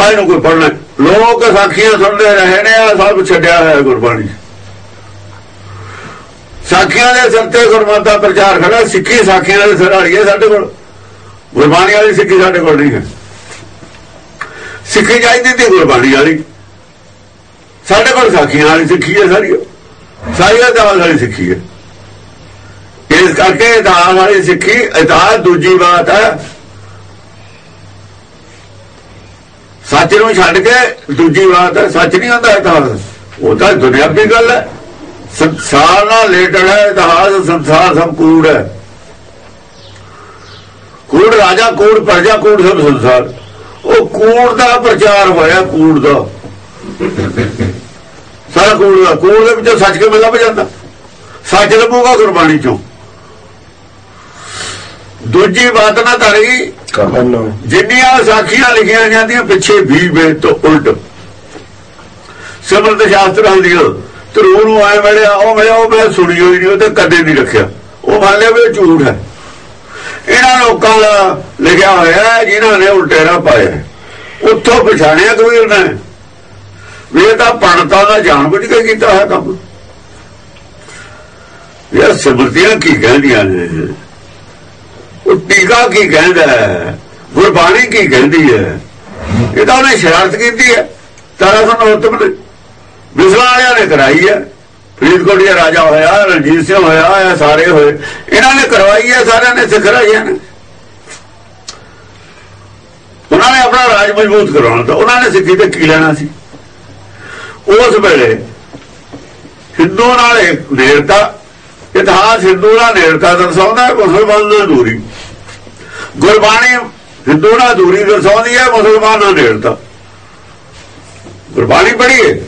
ਆਹ ਨੂੰ ਕੋਈ ਪੜਨਾ ਲੋਕ ਸਾਖੀਆਂ ਸੁਣਦੇ ਰਹੇ ਨੇ ਆ, ਸਭ ਛੱਡਿਆ ਹੋਇਆ ਗੁਰਬਾਣੀ। ਸਾਖੀਆਂ ਦੇ ਸਿਰ ਤੇ ਗੁਰਮਤਿ ਪ੍ਰਚਾਰ ਖੜਾ, ਸਿੱਖੀ ਸਾਖੀਆਂ ਦੇ ਸਿਰ ਵਾਲੀ ਸਾਡੇ ਕੋਲ। ਗੁਰਬਾਣੀ ਵਾਲੀ ਸਿੱਖੀ ਸਾਡੇ ਕੋਲ ਨਹੀਂ ਹੈ। ਸਿੱਖੀ ਚਾਹੀਦੀ ਤੇ ਗੁਰਬਾਣੀ ਵਾਲੀ। ਸਾਡੇ ਕੋਲ ਸਾਖੀਆਂ ਵਾਲੀ ਸਿੱਖੀ ਹੈ ਸਾਰੀ। ਸਾਰੀ ਦਾਲ ਵਾਲੀ ਸਿੱਖੀ ਹੈ। ਇਸ ਕਰਕੇ ਦਾਲ ਵਾਲੀ ਸਿੱਖੀ ਇਤਾਦ ਦੂਜੀ ਬਾਤ ਹੈ। ਸੱਚ ਨੂੰ ਛੱਡ ਕੇ ਦੂਜੀ ਬਾਤ ਹੈ, ਸੱਚ ਨਹੀਂ ਹੁੰਦਾ ਇਤਿਹਾਸ ਉਹ ਤਾਂ ਦੁਨਿਆਵੀ ਗੱਲ ਹੈ। ਸੰਸਾਰ ਨਾਲ ਰਿਲੇਟਡ ਹੈ, ਇਤਿਹਾਸ, ਸੰਸਾਰ ਸਭ ਕੂੜ ਹੈ। ਕੂੜ ਰਾਜਾ, ਕੂੜ ਪ੍ਰਜਾ, ਕੂੜ ਸਭ ਸੰਸਾਰ। ਉਹ ਕੂੜ ਦਾ ਪ੍ਰਚਾਰ ਹੋਇਆ, ਕੂੜ ਦਾ। ਸਾਰਾ ਕੂੜ ਦਾ। ਕੂੜ ਦੇ ਵਿੱਚੋਂ ਸੱਚ ਕੇ ਲੱਭ ਜਾਂਦਾ? ਸੱਚ ਲੱਭੂਗਾ ਗੁਰਬਾਣੀ ਚੋਂ। ਦੂਜੀ ਬਾਤ ਨਾ ਧਰੀ ਜਿੰਨੀਆਂ ਸਾਖੀਆਂ ਲਿਖੀਆਂ ਜਾਂਦੀਆਂ ਪਿੱਛੇ ਵੀ ਵੇ ਤੋਂ ਉਲਟ। ਸਿਮਰਤ ਸ਼ਾਸਤਰ ਹੁੰਦੀਆਂ ਧਰੂ ਨੂੰ ਆਏ ਮਿਲਿਆ ਉਹ ਮਿਲਿਆ ਉਹ ਮੈਂ ਸੁਣੀ ਹੋਈ ਨਹੀਂ ਉਹ ਤੇ ਕਦੇ ਨਹੀਂ ਰੱਖਿਆ। ਉਹ ਮੰਨ ਲਿਆ ਵੀ ਝੂਠ ਹੈ। ਇਹਨਾਂ ਲੋਕਾਂ ਦਾ ਲਿਖਿਆ ਹੋਇਆ ਜਿਨ੍ਹਾਂ ਨੇ ਉਲਟੇਰਾ ਪਾਇਆ ਉੱਥੋਂ ਪਛਾਣਿਆ ਕਬੀਰ ਨੇ? ਵੀ ਇਹ ਤਾਂ ਪਣਤਾ ਦਾ ਜਾਣ ਬੁੱਝ ਕੇ ਕੀਤਾ ਹੈ ਕੰਮ। ਇਹ ਸਿਮਰਤੀਆਂ ਕੀ ਕਹਿੰਦੀਆਂ ਨੇ? ਉਹ ਟੀਕਾ ਕੀ ਕਹਿੰਦਾ ਹੈ? ਗੁਰਬਾਣੀ ਕੀ ਕਹਿੰਦੀ ਹੈ? ਇਹ ਤਾਂ ਉਹਨੇ ਸ਼ਰਾਰਤ ਕੀਤੀ ਹੈ। ਤਾਰਾ ਸਨੋਤਮ ਨੇ ਬਿਸਲਾ ਵਾਲਿਆਂ ਨੇ ਕਰਾਈ ਹੈ। ਫਰੀਦਕੋਟ ਦਾ ਰਾਜਾ ਹੋਇਆ, ਰਣਜੀਤ ਸਿੰਘ ਹੋਇਆ, ਇਹ ਸਾਰੇ ਹੋਏ। ਇਹਨਾਂ ਨੇ ਕਰਵਾਈ ਹੈ, ਸਾਰਿਆਂ ਨੇ ਸਿੱਖ ਰਾਜਿਆਂ ਨੇ। ਉਹਨਾਂ ਨੇ ਆਪਣਾ ਰਾਜ ਮਜ਼ਬੂਤ ਕਰਾਉਣਾ ਤਾਂ ਉਹਨਾਂ ਨੇ ਸਿੱਖੀ ਤੇ ਕੀ ਲੈਣਾ ਸੀ? ਉਸ ਵੇਲੇ ਹਿੰਦੂ ਨਾਲ ਨੇੜਤਾ ਇਤਿਹਾਸ ਹਿੰਦੂ ਨਾਲ ਨੇੜਤਾ ਦਰਸਾਉਂਦਾ ਹੈ, ਮੁਸਲਮਾਨ ਨਾਲ ਦੂਰੀ। ਗੁਰਬਾਣੀ ਹਿੰਦੂ ਨਾਲ ਦੂਰੀ ਦਰਸਾਉਂਦੀ ਹੈ, ਮੁਸਲਮਾਨ ਨਾਲ ਨੇੜਤਾ। ਗੁਰਬਾਣੀ ਪੜ੍ਹੀਏ।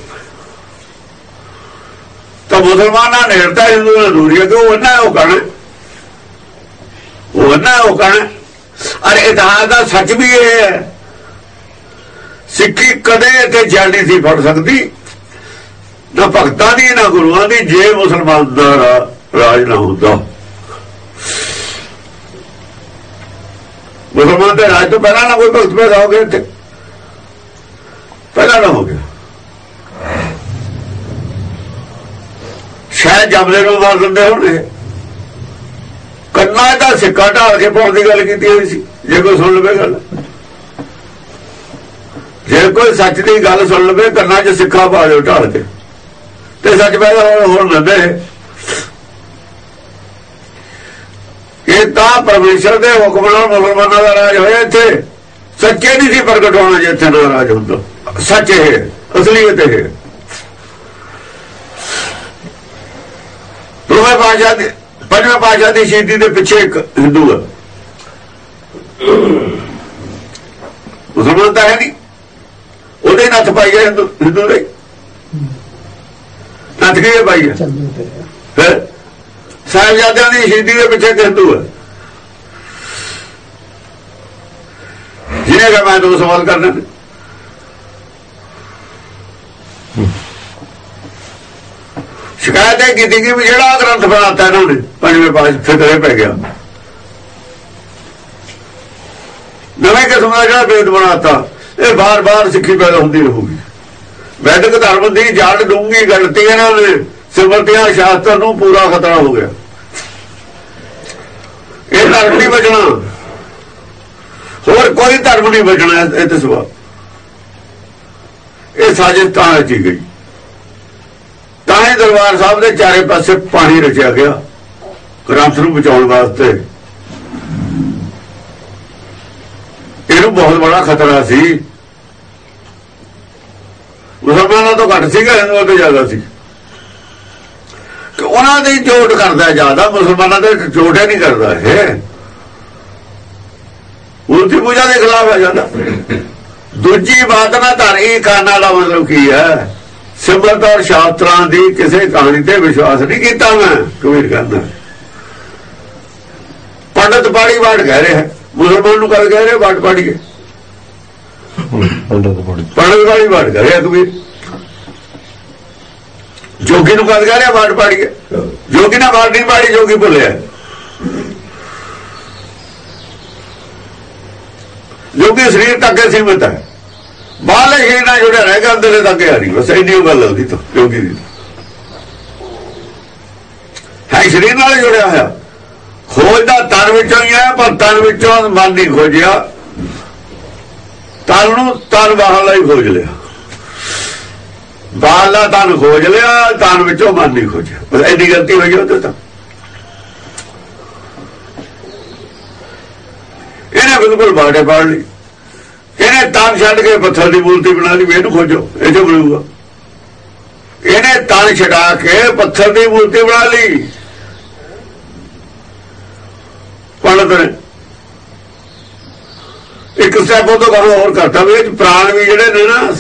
ਤਾਂ ਮੁਸਲਮਾਨਾਂ ਨੇੜਤਾ, ਹਿੰਦੂ ਨਾਲ ਦੂਰੀ ਹੈ ਕਿ ਉਹ ਨਾ ਉਹ ਕਹਣ ਉਹ ਨਾ ਉਹ ਕਹਣ ਅਰੇ ਇਤਿਹਾਸ ਦਾ ਸੱਚ ਵੀ ਇਹ ਹੈ। ਸਿੱਖੀ ਕਦੇ ਤੇ ਜਲਦੀ ਸੀ ਫੜ ਸਕਦੀ। ਨਾ ਭਗਤਾਂ ਦੀ, ਨਾ ਗੁਰੂਆਂ ਦੀ, ਜੇ ਮੁਸਲਮਾਨ ਦਾ ਰਾਜ ਨਾ ਹੁੰਦਾ। ਮੁਸਲਮਾਨ ਦੇ ਰਾਜ ਤੋਂ ਪਹਿਲਾਂ ਨਾ ਕੋਈ ਭਗਤ ਪੈਦਾ ਹੋ ਗਿਆ ਇੱਥੇ। ਪਹਿਲਾਂ ਨਾ ਹੋ ਗਿਆ। ਸ਼ਾਇਦ ਜਮਲੇ ਨੂੰ ਮਾਰ ਦਿੰਦੇ ਹੋਣੇ ਕੰਨਾਂ ਦਾ ਸਿੱਕਾ ਢਾਲ ਕੇ ਪਾਉਣ ਦੀ ਗੱਲ ਕੀਤੀ ਹੋਈ ਸੀ। ਜੇ ਕੋਈ ਸੁਣ ਲਵੇ ਗੱਲ। ਜੇ ਕੋਈ ਸੱਚ ਦੀ ਗੱਲ ਸੁਣ ਲਵੇ, ਕੰਨਾਂ 'ਚ ਸਿੱਕਾ ਪਾ ਦਿਓ ਢਾਲ ਕੇ। ਤੇ ਸੱਚ ਪੈਦਾ ਹੋਣ ਦਿੰਦੇ। ਇਹ ਤਾਂ ਪਰਮੇਸ਼ਰ ਦੇ ਹੁਕਮ ਨਾਲ ਮੁਸਲਮਾਨਾਂ ਦਾ ਰਾਜ ਹੋਇਆ ਇੱਥੇ। ਸੱਚੇ ਨਹੀਂ ਸੀ ਪ੍ਰਗਟ ਹੋਣਾ ਜੇ ਇੱਥੇ ਦਾ ਰਾਜ ਹੁੰਦਾ। ਸੱਚ ਇਹ ਅਸਲੀਅਤ ਇਹ। ਦੋਵੇਂ ਬਾਜਾ ਦੇ ਪੰਜਵੇਂ ਬਾਜਾ ਦੀ ਸ਼ਹੀਦੀ ਦੇ ਪਿੱਛੇ ਇੱਕ ਹਿੰਦੂ ਹੈ। ਮੁਸਲਮਾਨ ਤਾਂ ਹੈ ਨਹੀਂ। ਉਹਦੇ ਨੱਥ ਪਾਈ ਹੈ ਹਿੰਦੂ ਦੇ। ਨੱਥ ਕਿਹੇ ਪਾਈ ਹੈ? ਸਾਹਿਬਜ਼ਾਦਿਆਂ ਦੀ ਸ਼ਹੀਦੀ ਦੇ ਪਿੱਛੇ ਇੱਕ ਹਿੰਦੂ ਹੈ। ਜਿਹਨੇ ਕਹਾ ਮੈਂ ਦੋ ਸਵਾਲ ਕਰਨਾ। ਸ਼ਿਕਾਇਤ ਹੈ ਕੀਤੀ ਕਿ ਵੀ ਜਿਹੜਾ ਗ੍ਰੰਥ ਬਣਾਤਾ ਇਹਨਾਂ ਨੇ, ਪੰਜਵੇਂ ਪਾਸ ਫਿਕਰੇ ਪੈ ਗਿਆ। ਨਵੇਂ ਕਿਸਮ ਦਾ ਜਿਹੜਾ ਵੇਦ ਬਣਾਤਾ, ਇਹ ਬਾਰ-ਬਾਰ ਸਿੱਖੀ ਪੈਦਾ ਹੁੰਦੀ ਰਹੂਗੀ। ਵੈਦਿਕ ਧਰਮ ਦੀ ਜੜ ਡੂੰਗੀ ਗਲਤੀ ਇਹਨਾਂ ਨੇ ਸਿਮਰਤੀਆਂ ਸ਼ਾਸਤਰ ਨੂੰ ਪੂਰਾ ਖਤਰਾ ਹੋ ਗਿਆ। ਇਹ ਧਰਮ ਨਹੀਂ ਬਚਣਾ ਹੋਰ ਕੋਈ ਧਰਮ ਨਹੀਂ ਬਚਣਾ ਇਹ ਤੇ ਸਵਾ ਇਹ ਸਾਜ਼ਿਸ਼ ਤਾਂ ਰਚੀ ਗਈ। ਤਾਂ ਹੀ ਦਰਬਾਰ ਸਾਹਿਬ ਦੇ ਚਾਰੇ ਪਾਸੇ ਪਾਣੀ ਰਚਿਆ ਗਿਆ ਗ੍ਰੰਥ ਨੂੰ ਬਚਾਉਣ ਵਾਸਤੇ। ਇਹਨੂੰ ਬਹੁਤ ਬੜਾ ਖਤਰਾ ਸੀ। ਮੁਸਲਮਾਨਾਂ ਤੋਂ ਘੱਟ ਸੀਗਾ ਹਿੰਦੂਆਂ ਤੋਂ ਜ਼ਿਆਦਾ ਸੀ। ਕਿ ਉਹਨਾਂ ਦੀ ਜੋਟ ਕਰਦਾ ਜ਼ਿਆਦਾ, ਮੁਸਲਮਾਨਾਂ ਦੇ ਜੋਟ ਹੀ ਨਹੀਂ ਕਰਦਾ ਇਹ। ਮੂਰਤੀ ਪੂਜਾ ਦੇ ਖਿਲਾਫ ਹੈ ਜਾਂਦਾ। ਦੂਜੀ ਬਾਤ ਨਾ ਧਾਰੀ ਖਾਨਾ ਦਾ ਮਤਲਬ ਕੀ ਹੈ ਸਿਮਰਤ ਔਰ ਸ਼ਾਸਤਰਾਂ ਦੀ ਕਿਸੇ ਕਹਾਣੀ ਤੇ ਵਿਸ਼ਵਾਸ ਨਹੀਂ ਕੀਤਾ ਮੈਂ ਕਬੀਰ ਕਹਿੰਦਾ। ਪੰਡਤ ਬਾੜੀ ਬਾੜ ਕਹਿ ਰਿਹਾ ਮੁਸਲਮਾਨ ਨੂੰ ਕਦ ਕਹਿ ਰਿਹਾ ਬਾੜ ਬੜੀ ਪੰਡਤ ਬਾੜੀ ਬਾੜ ਕਹਿ ਰਿਹਾ ਕਬੀਰ। ਜੋਗੀ ਨੂੰ ਕਦ ਕਹਿ ਰਿਹਾ ਬਾੜ ਬਾੜੀਏ ਜੋਗੀ ਨਾ ਬਾੜ ਨਹੀਂ ਬਾੜੀ ਜੋਗੀ ਭੁੱਲਿਆ ਜੋਗੀ ਸਰੀਰ ਤੱਕ ਹੀ ਸੀਮਤ ਹੈ। ਬਾਹਰਲੇ ਸ਼ਰੀਰ ਨਾਲ ਜੁੜਿਆ ਰਹਿ ਗਿਆ, ਅੰਦਰਲੇ ਤੱਕ ਆ ਨਹੀਂ। ਬਸ ਇੰਨੀ ਉਹ ਗੱਲ ਉਹਦੀ ਤਾਂ ਯੋਗੀ ਦੀ ਹੈ ਸ਼ਰੀਰ ਨਾਲ ਜੁੜਿਆ ਹੋਇਆ। ਖੋਜ ਦਾ ਤਨ ਵਿੱਚੋਂ ਹੀ ਹੈ, ਪਰ ਤਨ ਵਿੱਚੋਂ ਮਨ ਨਹੀਂ ਖੋਜਿਆ। ਤਨ ਨੂੰ ਤਨ ਬਾਹਰ ਹੀ ਖੋਜ ਲਿਆ। ਬਾਹਰਲਾ ਤਨ ਖੋਜ ਲਿਆ, ਤਨ ਵਿੱਚੋਂ ਮਨ ਨਹੀਂ ਖੋਜਿਆ। ਬਸ ਇੰਨੀ ਗਲਤੀ ਹੋਈ ਉਹਦੇ ਤਾਂ। ਇਹਨੇ ਬਿਲਕੁਲ ਬਾੜੇ ਪਾੜ ਲਈ। ਇਹਨੇ ਤਨ ਛੱਡ ਕੇ ਪੱਥਰ ਦੀ ਮੂਰਤੀ ਬਣਾ ਲਈ ਮੈਨੂੰ ਖੋਜੋ, ਇਹ ਜੋ ਬਣੂਗਾ। ਇਹਨੇ ਤਨ ਛਡਾ ਕੇ ਪੱਥਰ ਦੀ ਮੂਰਤੀ ਬਣਾ ਲਈ। ਪੰਡਤ ਨੇ ਇੱਕ ਸਟੈਪ ਉਹ ਤੋਂ ਬਾਅਦ ਹੋਰ ਕਰਤਾ ਵੀ ਪ੍ਰਾਣ ਵੀ ਜਿਹੜੇ ਨੇ ਨਾ,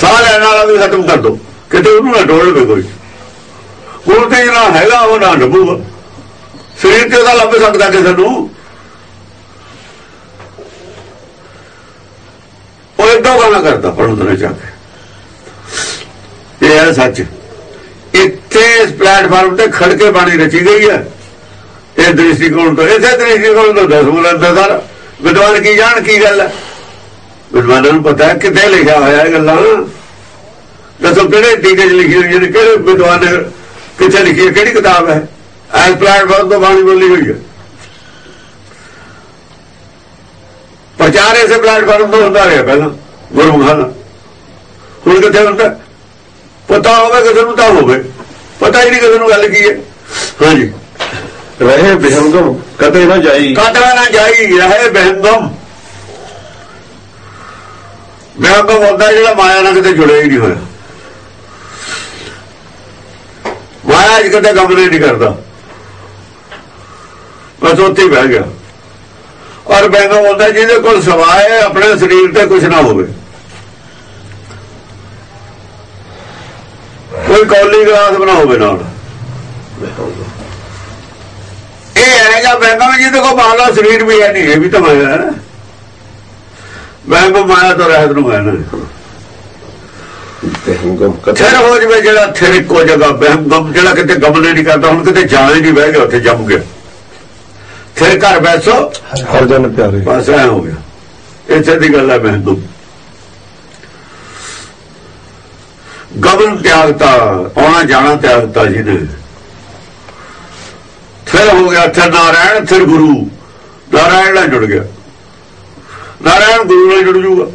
ਸਾਹ ਲੈਣ ਵਾਲਾ ਵੀ ਖਤਮ ਕਰ ਦੋ। ਕਿਤੇ ਉਹਨੂੰ ਨਾ ਡੋਲ ਲਵੇ ਕੋਈ। ਹੁਣ ਤੇ ਜਿਹੜਾ ਹੈਗਾ ਉਹ ਨਾ ਡੁੱਬੂਗਾ। ਸਰੀਰ ਤੇ ਉਹਦਾ ਲੱਭ ਸਕਦਾ ਕਿਸੇ ਨੂੰ। ਉਹ ਇਦਾਂ ਗਾਣਾ ਕਰਦਾ ਪੰਡਤ ਜਾ ਕੇ। ਇਹ ਹੈ ਸੱਚ। ਇੱਥੇ ਇਸ ਪਲੇਟਫਾਰਮ ਤੇ ਖੜ ਕੇ ਬਾਣੀ ਰਚੀ ਗਈ ਹੈ। ਇਹ ਦ੍ਰਿਸ਼ਟੀਕੋਣ ਤੋਂ ਇਸੇ ਦ੍ਰਿਸ਼ਟੀਕੋਣ ਤੋਂ ਦਸ ਮੁਲਾਂ ਵਿਦਵਾਨ ਕੀ ਜਾਣ, ਕੀ ਗੱਲ ਹੈ? ਵਿਦਵਾਨਾਂ ਨੂੰ ਪਤਾ ਹੈ ਕਿੱਥੇ ਲਿਖਿਆ ਹੋਇਆ ਇਹ ਗੱਲਾਂ। ਦੱਸੋ ਕਿਹੜੇ ਟੀਕੇ 'ਚ ਲਿਖੀ ਹੋਈ ਹੈ ਕਿਹੜੇ ਵਿਦਵਾਨ ਨੇ ਕਿੱਥੇ ਲਿਖੀ ਹੈ ਕਿਹੜੀ ਕਿਤਾਬ ਹੈ? ਐਸ ਪਲੇਟਫਾਰਮ ਤੋਂ ਬਾਣੀ ਬੋਲੀ ਹੋਈ ਹੈ। ਪ੍ਰਚਾਰ ਇਸੇ ਪਲੇਟਫਾਰਮ ਤੋਂ ਹੁੰਦਾ ਰਿਹਾ ਪਹਿਲਾਂ ਗੁਰਮੁਖਾਂ ਦਾ ਹੁਣ ਕਿੱਥੇ ਹੁੰਦਾ ਪਤਾ ਹੋਵੇ ਕਿਸੇ ਨੂੰ ਤਾਂ ਹੋਵੇ। ਪਤਾ ਹੀ ਨਹੀਂ ਕਿਸੇ ਨੂੰ ਗੱਲ ਕੀ ਹੈ। ਹਾਂਜੀ। ਰਹੇ ਬਿਹੰਗਮ ਕਦੇ ਨਾ ਜਾਈ। ਕਾਟਵਾ ਨਾ ਜਾਈ ਰਹੇ ਬਹਿੰਗਮ। ਬਹਿੰਗਮ ਹੁੰਦਾ ਜਿਹੜਾ ਮਾਇਆ ਨਾਲ ਕਿਤੇ ਜੁੜਿਆ ਹੀ ਨਹੀਂ ਹੋਇਆ। ਮਾਇਆ ਅੱਜ ਕਦੇ ਗਮਨੇ ਨਹੀਂ ਕਰਦਾ। ਬਸ ਉੱਥੇ ਹੀ ਬਹਿ ਗਿਆ। ਔਰ ਬਹਿੰਗਮ ਹੁੰਦਾ ਜਿਹਦੇ ਕੋਲ ਸਵਾਏ ਆਪਣੇ ਸਰੀਰ ਤੇ ਕੁਝ ਨਾ ਹੋਵੇ। ਕੋਈ ਕੌਲੀ ਗਲਾਸ ਬਣਾ ਹੋਵੇ ਨਾਲ। ਇਹ ਹੈ ਜਾਂ ਬੈਂਗਮ ਜਿਹਦੇ ਕੋ ਬਾਹਲਾ ਸਰੀਰ ਵੀ ਹੈ ਨਹੀਂ ਇਹ ਵੀ ਤਾਂ ਮਾਇਆ ਹੈ ਬੈਂਗਮ ਮਾਇਆ ਤੋਂ ਰਹਿਤ ਨੂੰ ਹੈ ਨਾ। ਥਿਰ ਹੋ ਜਵੇ ਜਿਹੜਾ ਥਿਰ ਇੱਕੋ ਜਗ੍ਹਾ ਬੈਂਗਮ ਜਿਹੜਾ ਕਿਤੇ ਗਮਲੇ ਨਹੀਂ ਕਰਦਾ ਹੁਣ ਕਿਤੇ ਜਾਣ ਨਹੀਂ ਬਹਿ ਗਿਆ ਉੱਥੇ ਜੰਮ ਗਿਆ। ਥਿਰ ਘਰ ਬੈਸੋ ਹਰ ਜਨ ਪਿਆਰੇ। ਬਸ ਐ ਹੋ ਗਿਆ। ਇੱਥੇ ਦੀ ਗੱਲ ਹੈ ਬੈਂਗਮ ਗਮਨ ਤਿਆਗਤਾ ਆਉਣਾ ਜਾਣਾ ਤਿਆਗਤਾ ਜੀ ਨੇ। ਫਿਰ ਹੋ ਗਿਆ ਫਿਰ ਨਾਰਾਇਣ ਫਿਰ ਗੁਰੂ। ਨਾਰਾਇਣ ਨਾਲ ਜੁੜ ਗਿਆ। ਨਾਰਾਇਣ ਗੁਰੂ ਨਾਲ ਜੁੜ ਜੂਗਾ।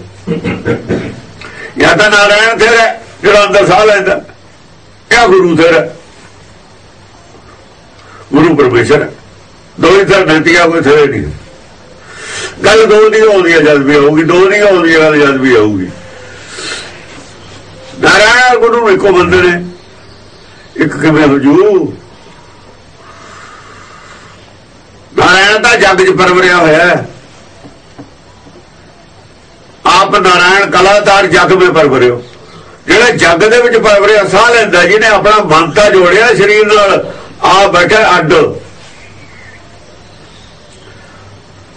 ਜਾਂ ਤਾਂ ਨਾਰਾਇਣ ਫਿਰ ਜਿਹੜਾ ਅੰਦਰ ਸਾਹ ਲੈਂਦਾ। ਇਹ ਗੁਰੂ ਫਿਰ ਗੁਰੂ ਪਰਮੇਸ਼ਰ ਹੈ। ਦੋ ਹੀ ਥਰ ਨਤੀਆ ਕੋਈ ਥਰੇ ਨਹੀਂ। ਗੱਲ ਦੋ ਦੀ ਆਉਂਦੀ ਹੈ ਜਦ ਵੀ ਆਊਗੀ ਦੋ ਨਹੀਂ ਆਉਂਦੀ ਹੈ ਗੱਲ ਜਦ ਵੀ ਆਊਗੀ। ਨਾਰਾਇਣ ਔਰ ਗੁਰੂ ਇੱਕੋ ਬੰਦੇ ਨੇ। ਇੱਕ ਕਿਵੇਂ ਹਜੂ? ਨਾਰਾਇਣ ਤਾਂ ਜੱਗ 'ਚ ਪਰਵਰਿਆ ਹੋਇਆ ਹੈ। ਆਪ ਨਾਰਾਇਣ ਕਲਾਕਾਰ ਜੱਗ ਵਿੱਚ ਪਰਵਰਿਓ। ਜਿਹੜਾ ਜੱਗ ਦੇ ਵਿੱਚ ਪਰਵਰਿਆ, ਸਾਹ ਲੈਂਦਾ ਜਿਹਨੇ ਆਪਣਾ ਮਨਤਾ ਜੋੜਿਆ, ਸਰੀਰ ਨਾਲ ਆ ਬੈਠਾ ਅੱਡ।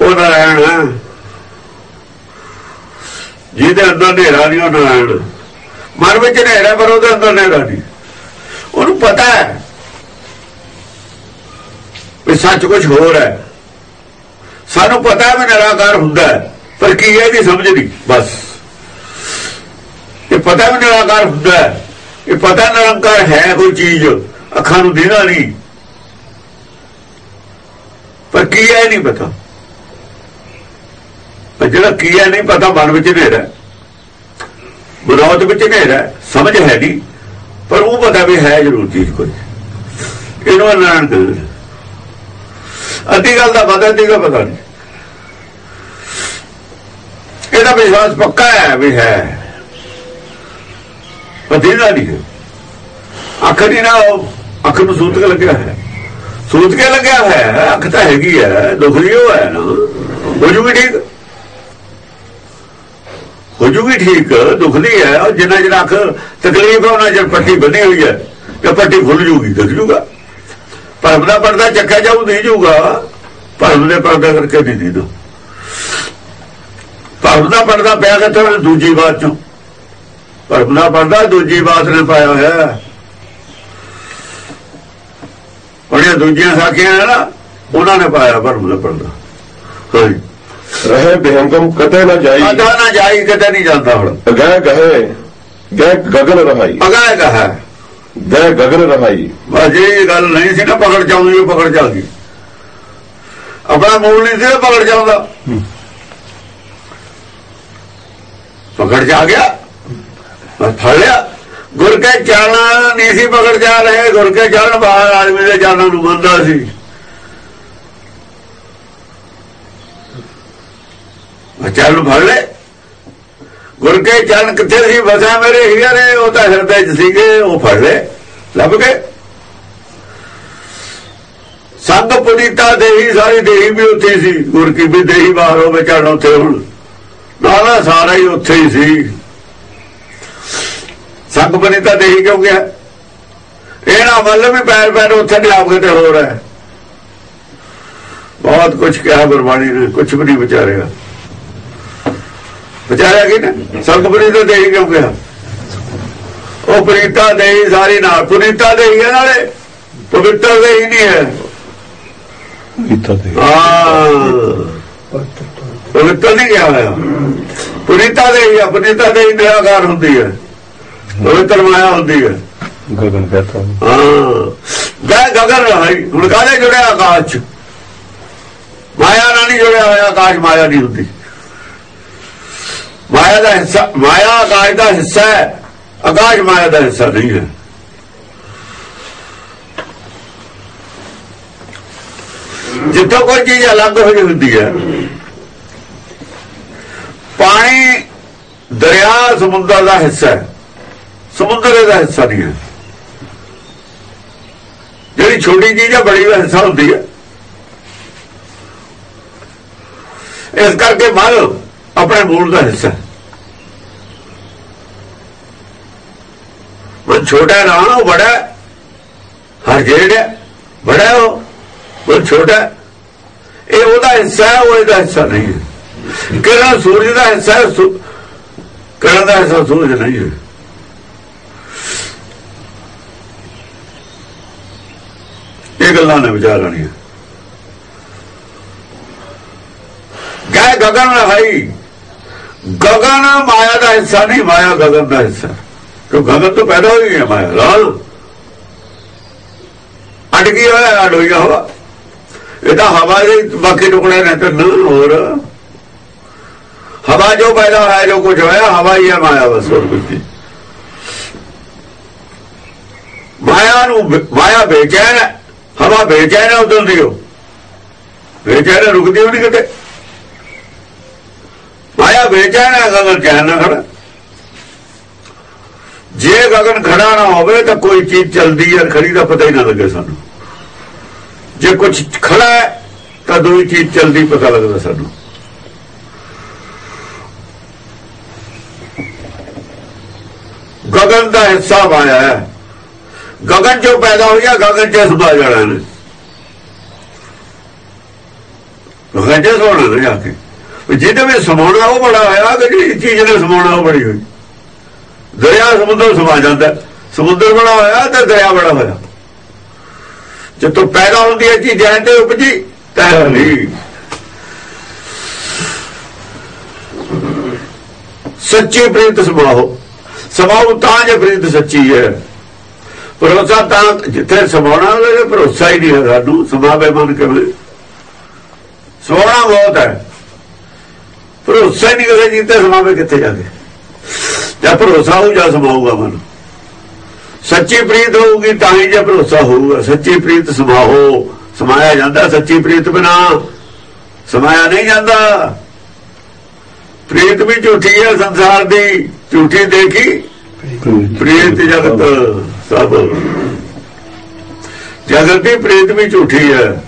ਉਹ ਨਾਰਾਇਣ ਹੈ। ਜਿਹਦੇ ਅੰਦਰ ਹਨੇਰਾ ਨਹੀਂ ਉਹ ਨਾਰਾਇਣ ਮਨ ਵਿੱਚ ਹਨੇਰਾ, ਪਰ ਉਹਦੇ ਅੰਦਰ ਹਨੇਰਾ ਨਹੀਂ। ਉਹਨੂੰ ਪਤਾ ਹੈ ਵੀ ਸੱਚ ਕੁਝ ਹੋਰ ਹੈ। ਸਾਨੂੰ ਪਤਾ ਹੈ ਵੀ ਨਿਰਾਕਾਰ ਹੁੰਦਾ ਪਰ ਕੀ ਹੈ ਇਹਦੀ ਸਮਝ ਨਹੀਂ, ਬਸ। ਇਹ ਪਤਾ ਵੀ ਨਿਰਾਕਾਰ ਹੁੰਦਾ ਇਹ ਪਤਾ ਨਿਰੰਕਾਰ ਹੈ ਕੋਈ ਚੀਜ਼, ਅੱਖਾਂ ਨੂੰ ਦੇਣਾ ਨਹੀਂ। ਪਰ ਕੀ ਹੈ ਇਹ ਨਹੀਂ ਪਤਾ। ਜਿਹੜਾ ਕੀ ਹੈ ਨਹੀਂ ਪਤਾ, ਮਨ ਵਿੱਚ ਘੇਰਾ ਹੈ। ਵਿੱਚ ਘੇਰਾ ਸਮਝ ਹੈ ਨਹੀਂ, ਪਰ ਉਹ ਪਤਾ ਵੀ ਹੈ ਜ਼ਰੂਰ ਚੀਜ਼ ਕੋਈ। ਇਹਨੂੰ ਨਾਨ ਦੇ। ਅੱਧੀ ਗੱਲ ਦਾ ਪਤਾ, ਅੱਧੀ ਦਾ ਪਤਾ ਨਹੀਂ। ਇਹਦਾ ਵਿਸ਼ਵਾਸ ਪੱਕਾ ਹੈ ਵੀ ਹੈ। ਪਰ ਦਿਲਦਾ ਨਹੀਂ ਅੱਖ ਦੀ ਨਾ ਉਹ, ਅੱਖ ਨੂੰ ਸੂਤ ਕੇ ਲੱਗਿਆ ਹੈ। ਸੂਤ ਕੇ ਲੱਗਿਆ ਹੈ, ਅੱਖ ਤਾਂ ਹੈਗੀ ਹੈ ਦੁਖਲੀ ਉਹ ਹੈ ਨਾ। ਹੋ ਜੂਗੀ ਠੀਕ। ਹੋ ਜੂਗੀ ਠੀਕ, ਦੁਖਦੀ ਹੈ ਔਰ ਜਿੰਨਾ ਜਿਹੜਾ ਅੱਖ ਤਕਲੀਫ ਹੈ, ਉਹਨਾਂ ਜਦ ਪੱਟੀ ਬੰਨੀ ਹੋਈ ਹੈ, ਤੇ ਪੱਟੀ ਖੁੱਲ ਜੂਗੀ, ਦਿਖ ਜੂਗਾ। ਭਰਮ ਦਾ ਪਰਦਾ ਚੱਕਿਆ ਜਾਊ, ਨਹੀਂ ਜੂਗਾ ਭਰਮ ਦੇ ਪਰਦਾ ਕਰਕੇ ਨਹੀਂ ਦੀਦੋ ਭਰਮ ਦਾ ਪਰਦਾ ਪਿਆ ਕਿੱਥੇ ਦੂਜੀ ਬਾਤ ਚੋਂ। ਭਰਮ ਦਾ ਪਰਦਾ ਦੂਜੀ ਬਾਤ ਨੇ ਪਾਇਆ ਹੋਇਆ। ਹੈ ਉਹਨੇ ਦੂਜੀਆਂ ਸਾਖੀਆਂ ਨਾ ਉਹਨਾਂ ਨੇ ਪਾਇਆ ਭਰਮ ਦਾ ਪਰਦਾ। ਹਾਂਜੀ। ਰਹੇ ਬਿਹੰਗਮ ਕਤੇ ਨਾ ਜਾਈ। ਆਦਾ ਨਾ ਜਾਈ ਕਦੇ ਨਹੀਂ ਜਾਂਦਾ ਹੁਣ। ਗਏ ਗਏ ਗਏ ਗਗਨ ਰਹਾਈ। ਅਗਾ ਕਹਾ ਗਏ ਗਗਨ ਰਹਾਈ। ਇਹ ਗੱਲ ਨਹੀਂ ਸੀ ਨਾ ਪਕੜ ਚਾਉਂਦੀ ਉਹ ਪਕੜ ਜਾ ਗਈ। ਆਪਣਾ ਮੂਲ ਨਹੀਂ ਸੀ ਪਕੜ ਚਾਉਂਦਾ। ਪਕੜ ਜਾ ਗਿਆ। ਫੜ ਲਿਆ। ਗੁਰ ਕੇ ਚਾਲਾਂ ਨਹੀਂ ਸੀ ਪਕੜ ਜਾ ਰਹੇ ਗੁਰ ਕੇ ਚਾਲਾਂ ਬਾਹਰ ਆਦਮੀ ਦੇ ਚਾਲਾਂ ਨੂੰ ਮੰਨਦਾ ਸੀ। ਚੱਲ ਫੜ ਲੈ। ਗੁਰ ਕੇ ਚਰਨ ਕਿੱਥੇ ਸੀ? ਵਸਾ ਮੇਰੇ ਹੀਰੇ ਉਹ ਤਾਂ ਹਿਰਦੇ 'ਚ ਸੀਗੇ, ਉਹ ਫੜ ਲੈ। ਲੱਭ ਗਏ ਸੰਗ ਪੁਨੀਤਾ ਦੇਹੀ, ਸਾਰੀ ਦੇਹੀ ਵੀ ਉੱਥੇ ਸੀ। ਗੁਰ ਕੀ ਵੀ ਦੇਹੀ ਬਾਹਰ ਹੋਵੇ ਚੜਨ ਉੱਥੇ ਹੁਣ। ਨਾਲਾ ਸਾਰਾ ਹੀ ਉੱਥੇ ਹੀ ਸੀ। ਸੰਗ ਪੁਨੀਤਾ ਦੇਹੀ ਕਿਉਂ ਗਿਆ? ਇਹ ਨਾ ਮੱਲ ਵੀ ਪੈਰ ਪੈਰ ਉੱਥੇ ਨਹੀਂ ਤੇ ਹੋਰ ਹੈ। ਬਹੁਤ ਕੁਝ ਕਿਹਾ ਗੁਰਬਾਣੀ ਨੇ ਕੁਝ ਵੀ ਨਹੀਂ ਵਿਚਾਰਿਆ। ਵਿਚਾਰਿਆ ਕਿ ਨਾ? ਸੰਗ ਪੁਨੀਤਾ ਦੇਹੀ ਕਿਉਂ ਗਿਆ? ਉਹ ਪ੍ਰੀਤਾ ਦੇਹੀ ਸਾਰੀ ਨਾਲ। ਪੁਨੀਤਾ ਦੇਹੀ ਹੈ ਨਾਲੇ? ਪਵਿੱਤਰ ਦੇਹੀ ਨਹੀਂ ਹੈ। ਕੀਤਾ ਤੇ ਹਾਂ। ਪਵਿੱਤਰ ਨਹੀਂ ਗਿਆ ਹੋਇਆ। ਪੁਨੀਤਾ ਦੇ ਹੀ ਪੁਨੀਤਾ ਦੇ ਹੀ ਨਿਰਾਕਾਰ ਹੁੰਦੀ ਹੈ। ਪਵਿੱਤਰ ਮਾਇਆ ਹੁੰਦੀ ਹੈ। ਗਗਨ ਕਹਤਾ। ਹਾਂ। ਗੈ ਗਗਨ ਰਹੀ। ਹੁਣ ਕਾਹਦੇ ਜੁੜਿਆ ਆਕਾਸ਼? ਮਾਇਆ ਨਾਲ ਨਹੀਂ ਜੁੜਿਆ ਹੋਇਆ। ਆਕਾਸ਼ ਮਾਇਆ ਨਹੀਂ ਹੁੰਦੀ। ਮਾਇਆ ਦਾ ਹਿੱਸਾ ਮਾਇਆ ਆਕਾਸ਼ ਦਾ ਹਿੱਸਾ ਹੈ। ਆਕਾਸ਼ ਮਾਇਆ ਦਾ ਹਿੱਸਾ ਨਹੀਂ ਹੈ। ਜਿੱਥੋਂ ਕੋਈ ਚੀਜ਼ ਅਲੱਗ ਹੋ ਜਾਂਦੀ ਹੁੰਦੀ ਹੈ। ਪਾਣੀ ਦਰਿਆ, ਸਮੁੰਦਰ ਦਾ ਹਿੱਸਾ ਹੈ। ਸਮੁੰਦਰ ਦਾ ਹਿੱਸਾ ਨਹੀਂ ਹੈ। ਜਿਹੜੀ ਛੋਟੀ ਚੀਜ਼ ਹੈ, ਬੜੀ ਦਾ ਹਿੱਸਾ ਹੁੰਦੀ ਹੈ। ਇਸ ਕਰਕੇ ਮਨ ਆਪਣੇ ਮੂਲ ਦਾ ਹਿੱਸਾ ਹੈ। ਛੋਟਾ ਨਾ, ਉਹ ਬੜਾ ਹੈ। ਹਰ ਜਿਹੜਾ ਬੜਾ ਉਹ। ਉਹ ਛੋਟਾ ਇਹ ਉਹਦਾ ਹਿੱਸਾ ਹੈ, ਉਹ ਇਹਦਾ ਹਿੱਸਾ ਨਹੀਂ ਹੈ। ਕਿਰਨ ਸੂਰਜ ਦਾ ਹਿੱਸਾ ਹੈ ਕਿਰਨ ਦਾ ਹਿੱਸਾ ਸੂਰਜ ਨਹੀਂ ਹੈ। ਇਹ ਗੱਲਾਂ ਨੇ ਵਿਚਾਰ ਲੈਣੀਆਂ। ਗਏ ਗਗਨ ਰਹਾਈ ਗਗਨ ਮਾਇਆ ਦਾ ਹਿੱਸਾ ਨਹੀਂ ਮਾਇਆ ਗਗਨ ਦਾ ਹਿੱਸਾ। ਕਿਉਂ ਗਗਨ ਤੋਂ ਪੈਦਾ ਹੋਈ ਹੈ ਮਾਇਆ? ਲਾਲ। ਅੜ ਗਈ ਹੋਇਆ ਅੜ ਹੋਈ ਹਵਾ। ਇਹ ਤਾਂ ਹਵਾ ਦੇ ਬਾਕੀ ਟੁਕੜੇ ਨੇ ਤੇ ਨਾ ਹੋਰ। ਹਵਾ ਜੋ ਪੈਦਾ ਹੋਇਆ ਜੋ ਕੁਝ ਹੋਇਆ ਹਵਾ ਹੀ ਹੈ ਮਾਇਆ ਬਸ ਹੋਰ ਕੁਝ ਨਹੀਂ ਮਾਇਆ ਨੂੰ ਮਾਇਆ ਬੇਚੈਨ ਹੈ। ਹਵਾ ਬੇਚੈਨ ਹੈ ਉਦੋਂ ਦਿਓ ਉਹ। ਬੇਚੈਨ ਹੈ, ਰੁਕਦੀ ਹੋਣੀ ਕਿਤੇ। ਮਾਇਆ ਬੇਚੈਨ ਗਗਨ ਕਹਿਣ ਨਾ ਖੜਾ। ਜੇ ਗਗਨ ਖੜਾ ਨਾ ਹੋਵੇ ਤਾਂ ਕੋਈ ਚੀਜ਼ ਚਲਦੀ ਹੈ ਖੜੀ ਦਾ ਪਤਾ ਹੀ ਨਾ ਲੱਗੇ ਸਾਨੂੰ। ਜੇ ਕੁਝ ਖੜਾ ਹੈ, ਤਾਂ ਦੂਜੀ ਚੀਜ਼ ਚਲਦੀ ਪਤਾ ਲੱਗਦਾ ਸਾਨੂੰ। ਗਗਨ ਦਾ ਹਿੱਸਾ ਮਾਇਆ ਹੈ। ਗਗਨ ਜੋ ਪੈਦਾ ਹੋਇਆ ਗਗਨ ਚ ਸਮਾ ਜਾਣਾ ਨੇ। ਗਗਨ ਚ ਸੋਣਾ ਨੇ ਆ ਕੇ। ਜਿਹਦੇ ਵਿੱਚ ਸਮਾਉਣਾ ਉਹ ਬੜਾ ਹੋਇਆ ਕਿ ਜਿਹੜੀ ਚੀਜ਼ ਨੇ ਸਮਾਉਣਾ ਉਹ ਬੜੀ ਹੋਈ। ਦਰਿਆ ਸਮੁੰਦਰ ਸਮਾ ਜਾਂਦਾ ਸਮੁੰਦਰ ਬੜਾ ਹੋਇਆ ਤੇ ਦਰਿਆ ਬੜਾ ਹੋਇਆ। ਜਦੋਂ ਪੈਦਾ ਹੁੰਦੀ ਹੈ ਚੀਜ਼, ਐ ਤੇ ਉਪਜੀ ਤੈ ਨਹੀਂ। ਸੱਚੀ ਪ੍ਰੀਤ ਸਮਾਓ ਸਮਾਓ ਤਾਂ ਜੇ ਪ੍ਰੀਤ ਸੱਚੀ ਹੈ। ਭਰੋਸਾ ਤਾਂ ਜਿੱਥੇ ਸਮਾਉਣਾ ਉਹਦੇ ਭਰੋਸਾ ਹੀ ਨਹੀਂ ਹੈ ਸਾਨੂੰ। ਸਮਾਵੇ ਮਨ ਕਿਵੇਂ ਸਮਾਉਣਾ ਬਹੁਤ ਹੈ। ਭਰੋਸਾ ਹੀ ਨਹੀਂ ਕਰੇ ਜੀਤੇ ਸਮਾਵੇ ਕਿੱਥੇ ਜਾ ਕੇ ਜਾਂ ਭਰੋਸਾ ਹੋ ਜਾਂ ਸਮਾਊਗਾ ਮਨ। ਸੱਚੀ ਪ੍ਰੀਤ ਹੋਊਗੀ ਤਾਂ ਹੀ ਜੇ ਭਰੋਸਾ ਹੋਊਗਾ। ਸੱਚੀ ਪ੍ਰੀਤ ਸਮਾਓ ਸਮਾਇਆ ਜਾਂਦਾ ਸੱਚੀ ਪ੍ਰੀਤ ਬਿਨਾ। ਸਮਾਇਆ ਨਹੀਂ ਜਾਂਦਾ। ਪ੍ਰੀਤ ਵੀ ਝੂਠੀ ਹੈ ਸੰਸਾਰ ਦੀ, ਝੂਠੀ ਦੇਖੀ। ਪ੍ਰੀਤ ਜਗਤ ਸਭ। ਜਗਤ ਦੀ ਪ੍ਰੀਤ ਵੀ ਝੂਠੀ ਹੈ।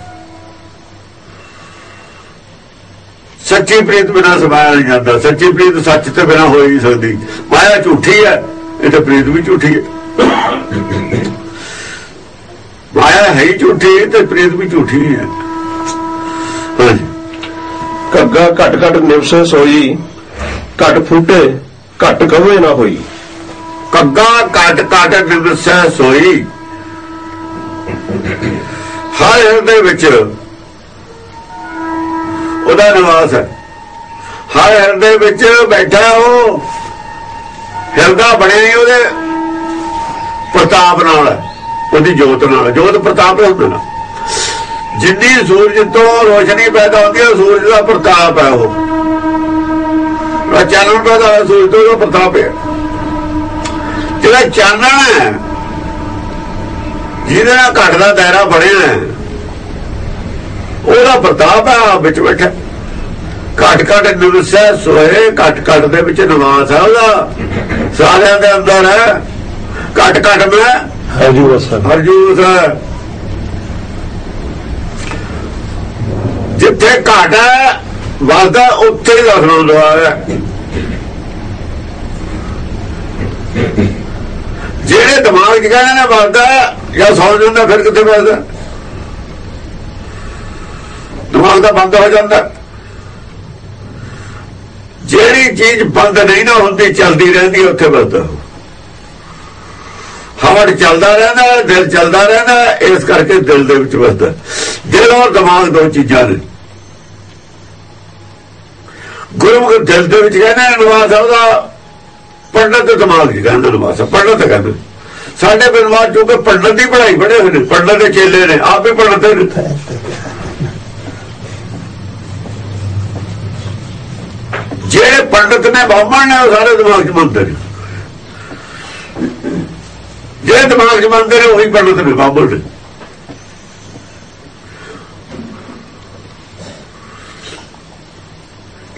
ਸੱਚੀ ਪ੍ਰੀਤ ਬਿਨਾ ਸਮਾਇਆ ਨਹੀਂ ਜਾਂਦਾ ਸੱਚੀ ਪ੍ਰੀਤ ਸੱਚ ਤੇ ਬਿਨਾ ਹੋ ਨਹੀਂ ਸਕਦੀ। ਮਾਇਆ ਝੂਠੀ ਹੈ ਇਹ ਤਾਂ ਪ੍ਰੀਤ ਵੀ ਝੂਠੀ ਹੈ। ਮਾਇਆ ਹੈ ਝੂਠੀ ਤੇ ਪ੍ਰੀਤ ਵੀ ਝੂਠੀ ਹੈ ਘੱਗਾ ਘਟ ਘਟ ਨਿਵਸੇ ਸੋਈ ਘਟ ਫੂਟੇ ਘਟ ਕਵੇ ਨਾ ਹੋਈ। ਕੱਗਾ ਕਾਟ ਕਾਟ ਨਿਵਸੈ ਸੋਈ। ਹਰ ਹਿਰਦੇ ਵਿੱਚ ਉਹਦਾ ਨਿਵਾਸ ਹੈ। ਹਰ ਹਿਰਦੇ ਵਿੱਚ ਬੈਠਾ ਉਹ। ਹਿਰਦਾ ਬਣਿਆ ਹੀ ਉਹਦੇ ਪ੍ਰਤਾਪ ਨਾਲ ਉਹਦੀ ਜੋਤ ਨਾਲ। ਜੋਤ ਪ੍ਰਤਾਪ ਹੁੰਦਾ ਜਿੰਨੀ ਸੂਰਜ ਤੋਂ ਰੋਸ਼ਨੀ ਪੈਦਾ ਹੁੰਦੀ ਹੈ, ਸੂਰਜ ਦਾ ਪ੍ਰਤਾਪ ਹੈ ਉਹ। ਚਾਨਣ ਪੈਦਾ ਹੋਇਆ ਸੂਰਜ ਤੋਂ, ਉਹਦਾ ਪ੍ਰਤਾਪ ਹੈ। ਜਿਹੜਾ ਚਾਨਣ ਹੈ, ਜਿਹਦੇ ਨਾਲ ਘਟ ਦਾ ਦਾਇਰਾ ਬਣਿਆ ਹੈ, ਉਹਦਾ ਪ੍ਰਤਾਪ ਹੈ ਵਿੱਚ ਬੈਠਾ ਘਟ ਘਟ ਨਿਵਸੈ ਸੋਏ ਘਟ ਘਟ ਦੇ ਵਿੱਚ ਨਿਵਾਸ ਹੈ ਉਹਦਾ। ਸਾਰਿਆਂ ਦੇ ਅੰਦਰ ਹੈ। ਘਟ ਘਟ ਮੈਂ ਹਜੂ ਅਸਰ। ਹਰਜੂਤ ਹੈ ਜਿੱਥੇ ਘਟ ਹੈ ਵਸਦਾ ਉੱਥੇ ਹੀ ਰਖਣਾ ਦਵਾਰ ਹੈ। ਜਿਹੜੇ ਦਿਮਾਗ 'ਚ ਕਹਿੰਦੇ ਨੇ ਵਸਦਾ ਜਾਂ ਸੌ ਜਾਂਦਾ ਫਿਰ ਕਿੱਥੇ ਵਸਦਾ ਦਿਮਾਗ ਦਾ ਬੰਦ ਹੋ ਜਾਂਦਾ। ਜਿਹੜੀ ਚੀਜ਼ ਬੰਦ ਨਹੀਂ ਨਾ ਹੁੰਦੀ ਚੱਲਦੀ ਰਹਿੰਦੀ ਉੱਥੇ ਵਸਦਾ ਹਵਾ ਚੱਲਦਾ ਰਹਿੰਦਾ ਦਿਲ ਚੱਲਦਾ ਰਹਿੰਦਾ ਇਸ ਕਰਕੇ ਦਿਲ ਦੇ ਵਿੱਚ ਵਸਦਾ ਦਿਲ ਔਰ ਦਿਮਾਗ ਦੋ ਚੀਜ਼ਾਂ ਨੇ। ਗੁਰਮੁਖ ਦਿਲ ਦੇ ਵਿੱਚ ਕਹਿੰਦਾ ਨਿਵਾਸ ਆ ਉਹਦਾ ਪੰਡਤ ਤੇ ਦਿਮਾਗ 'ਚ ਕਹਿੰਦਾ ਨਿਵਾਸ ਆ, ਪੰਡਤ ਕਹਿੰਦਾ। ਸਾਡੇ ਬਿਨਵਾਸ ਜੋ ਕਿ ਪੰਡਤ ਦੀ ਪੜ੍ਹਾਈ ਪੜ੍ਹੇ ਹੋਏ ਨੇ ਪੰਡਤ ਦੇ ਚੇਲੇ ਨੇ ਆਪ ਹੀ ਪੰਡਤ ਜਿਹੜੇ ਪੰਡਤ ਨੇ ਬਾਹਮਣ ਨੇ, ਉਹ ਸਾਰੇ ਦਿਮਾਗ 'ਚ ਮੰਦਰ ਜਿਹੜੇ ਦਿਮਾਗ 'ਚ ਮੰਦਰ ਨੇ, ਉਹੀ ਪੰਡਤ ਨੇ, ਬਾਹਮਣ ਨੇ।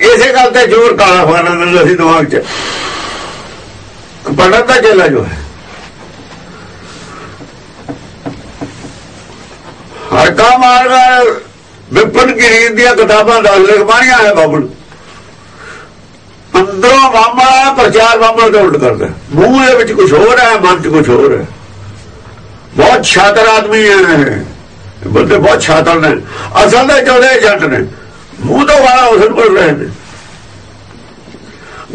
ਇਸੇ ਗੱਲ ਤੇ ਜ਼ੋਰ ਕਾਲਾ ਫਾਨਾ ਦਿੰਦੇ ਅਸੀਂ ਦਿਮਾਗ 'ਚ। ਪੰਡਤ ਦਾ ਚੇਲਾ ਜੋ ਹੈ। ਹਰ ਕਾ ਮਾਰਗ, ਵਿਪਨ ਕੀ ਦੀਆਂ ਕਿਤਾਬਾਂ ਦਾ ਲਿਖ ਬਾਣੀਆਂ ਹੈ ਬਾਬਲ ਅੰਦਰੋਂ ਬਾਬਾ ਪ੍ਰਚਾਰ ਬਾਬਾ ਦਾ ਉਲਟ ਕਰਦਾ। ਮੂੰਹ ਦੇ ਵਿੱਚ ਕੁਝ ਹੋਰ ਹੈ, ਮਨ 'ਚ ਕੁਝ ਹੋਰ ਹੈ। ਬਹੁਤ ਛਾਤਰ ਆਦਮੀ ਹੈ ਇਹ। ਬੰਦੇ ਬਹੁਤ ਛਾਤਰ ਨੇ। ਅਸਲ ਦੇ ਚੌਦੇ ਜੱਟ ਨੇ। ਮੂੰਹ ਤੋਂ ਵਾਲਾ ਉਸ ਨੂੰ ਕਰ ਰਹੇ ਨੇ।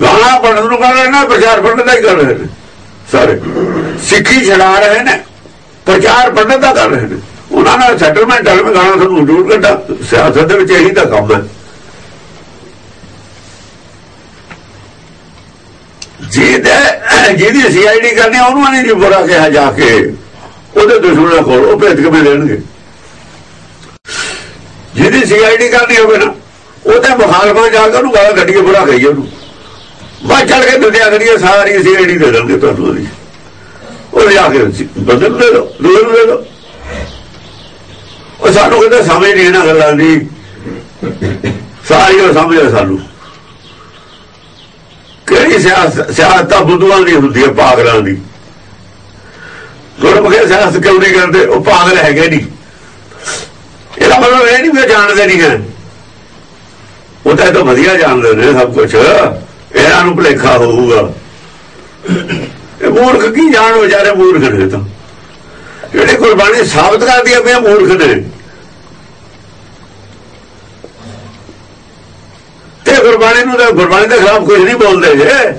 ਗਾਣਾ ਪੜਨ ਨੂੰ ਕਰ ਰਹੇ ਨੇ, ਪ੍ਰਚਾਰ ਪੜਨ ਦਾ ਹੀ ਕਰ ਰਹੇ ਨੇ। ਸਾਰੇ ਸਿੱਖੀ ਛਡਾ ਰਹੇ ਨੇ, ਪ੍ਰਚਾਰ ਪੜਨ ਦਾ ਕਰ ਰਹੇ ਨੇ। ਉਹਨਾਂ ਨਾਲ ਸੈਟਲਮੈਂਟ ਵਾਲੇ ਮੈਂ ਗਾਣਾ ਤੁਹਾਨੂੰ ਜ਼ਰੂਰ ਕੱਢਾ। ਸਿਆਸਤ ਦੇ ਵਿੱਚ ਇਹੀ ਤਾਂ ਕੰਮ ਹੈ। ਜਿਹਦੇ ਜਿਹਦੀ ਸੀਆਈਡੀ ਕਰਨੀ ਆ, ਉਹਨੂੰ ਨਹੀਂ ਬੁਰਾ ਕਿਹਾ ਜਾ ਕੇ। ਉਹਦੇ ਦੁਸ਼ਮਣਾਂ ਕੋਲ ਉਹ ਭੇਤ ਕਿਵੇਂ ਦੇਣਗੇ? ਜਿਹਦੀ ਸੀਆਈਡੀ ਕਰਨੀ ਹੋਵੇ ਨਾ ਉਹਦੇ ਮੁਖਾਲਫਾਂ ਜਾ ਕੇ ਉਹਨੂੰ ਗਾਲਾਂ ਕੱਢੀਏ ਬੁਰਾ ਕਹੀਏ ਉਹਨੂੰ। ਬਾਅਦ ਚੜ ਕੇ ਦੁਨੀਆ ਕਰੀਏ ਸਾਰੀ ਸੀਆਈਡੀ ਦੇ ਦੇਣਗੇ ਤੁਹਾਨੂੰ ਉਹਦੀ। ਉਹ ਲਿਆ ਕੇ ਬਦਲ ਦੇ ਦੋ ਦੂਰ ਦੇ ਦੋ ਉਹ ਸਾਨੂੰ ਕਹਿੰਦੇ ਸਮਝ ਨਹੀਂ ਇਹਨਾਂ ਗੱਲਾਂ ਦੀ। ਸਾਰੀ ਉਹ ਸਮਝ ਸਾਨੂੰ। ਕਿਹੜੀ ਸਿਆਸਤ ਸਿਆਸਤ ਤਾਂ ਬੁੱਧਵਾਂ ਦੀ ਹੁੰਦੀ ਹੈ ਪਾਗਲਾਂ ਦੀ? ਗੁਰਮੁਖੇ ਸਿਆਸਤ ਕਿਉਂ ਨਹੀਂ ਕਰਦੇ? ਉਹ ਪਾਗਲ ਹੈਗੇ ਨਹੀਂ। ਇਹਦਾ ਮਤਲਬ ਇਹ ਨਹੀਂ ਵੀ ਉਹ ਜਾਣਦੇ ਨਹੀਂ ਹੈ। ਉਹ ਤਾਂ ਇਹ ਤਾਂ ਵਧੀਆ ਜਾਣਦੇ ਨੇ ਸਭ ਕੁਝ ਇਹਨਾਂ ਨੂੰ ਭੁਲੇਖਾ ਹੋਊਗਾ। ਇਹ ਮੂਰਖ ਕੀ ਜਾਣ ਵਿਚਾਰੇ ਮੂਰਖ ਨੇ ਤਾਂ। ਜਿਹੜੇ ਕੁਰਬਾਨੀ ਸਾਬਤ ਕਰਦੀ ਆ ਵੀ ਮੂਰਖ ਨੇ। ਗੁਰਬਾਣੀ ਨੂੰ ਤਾਂ ਗੁਰਬਾਣੀ ਦੇ ਖਿਲਾਫ ਕੁਝ ਨਹੀਂ ਬੋਲਦੇ ਜੇ।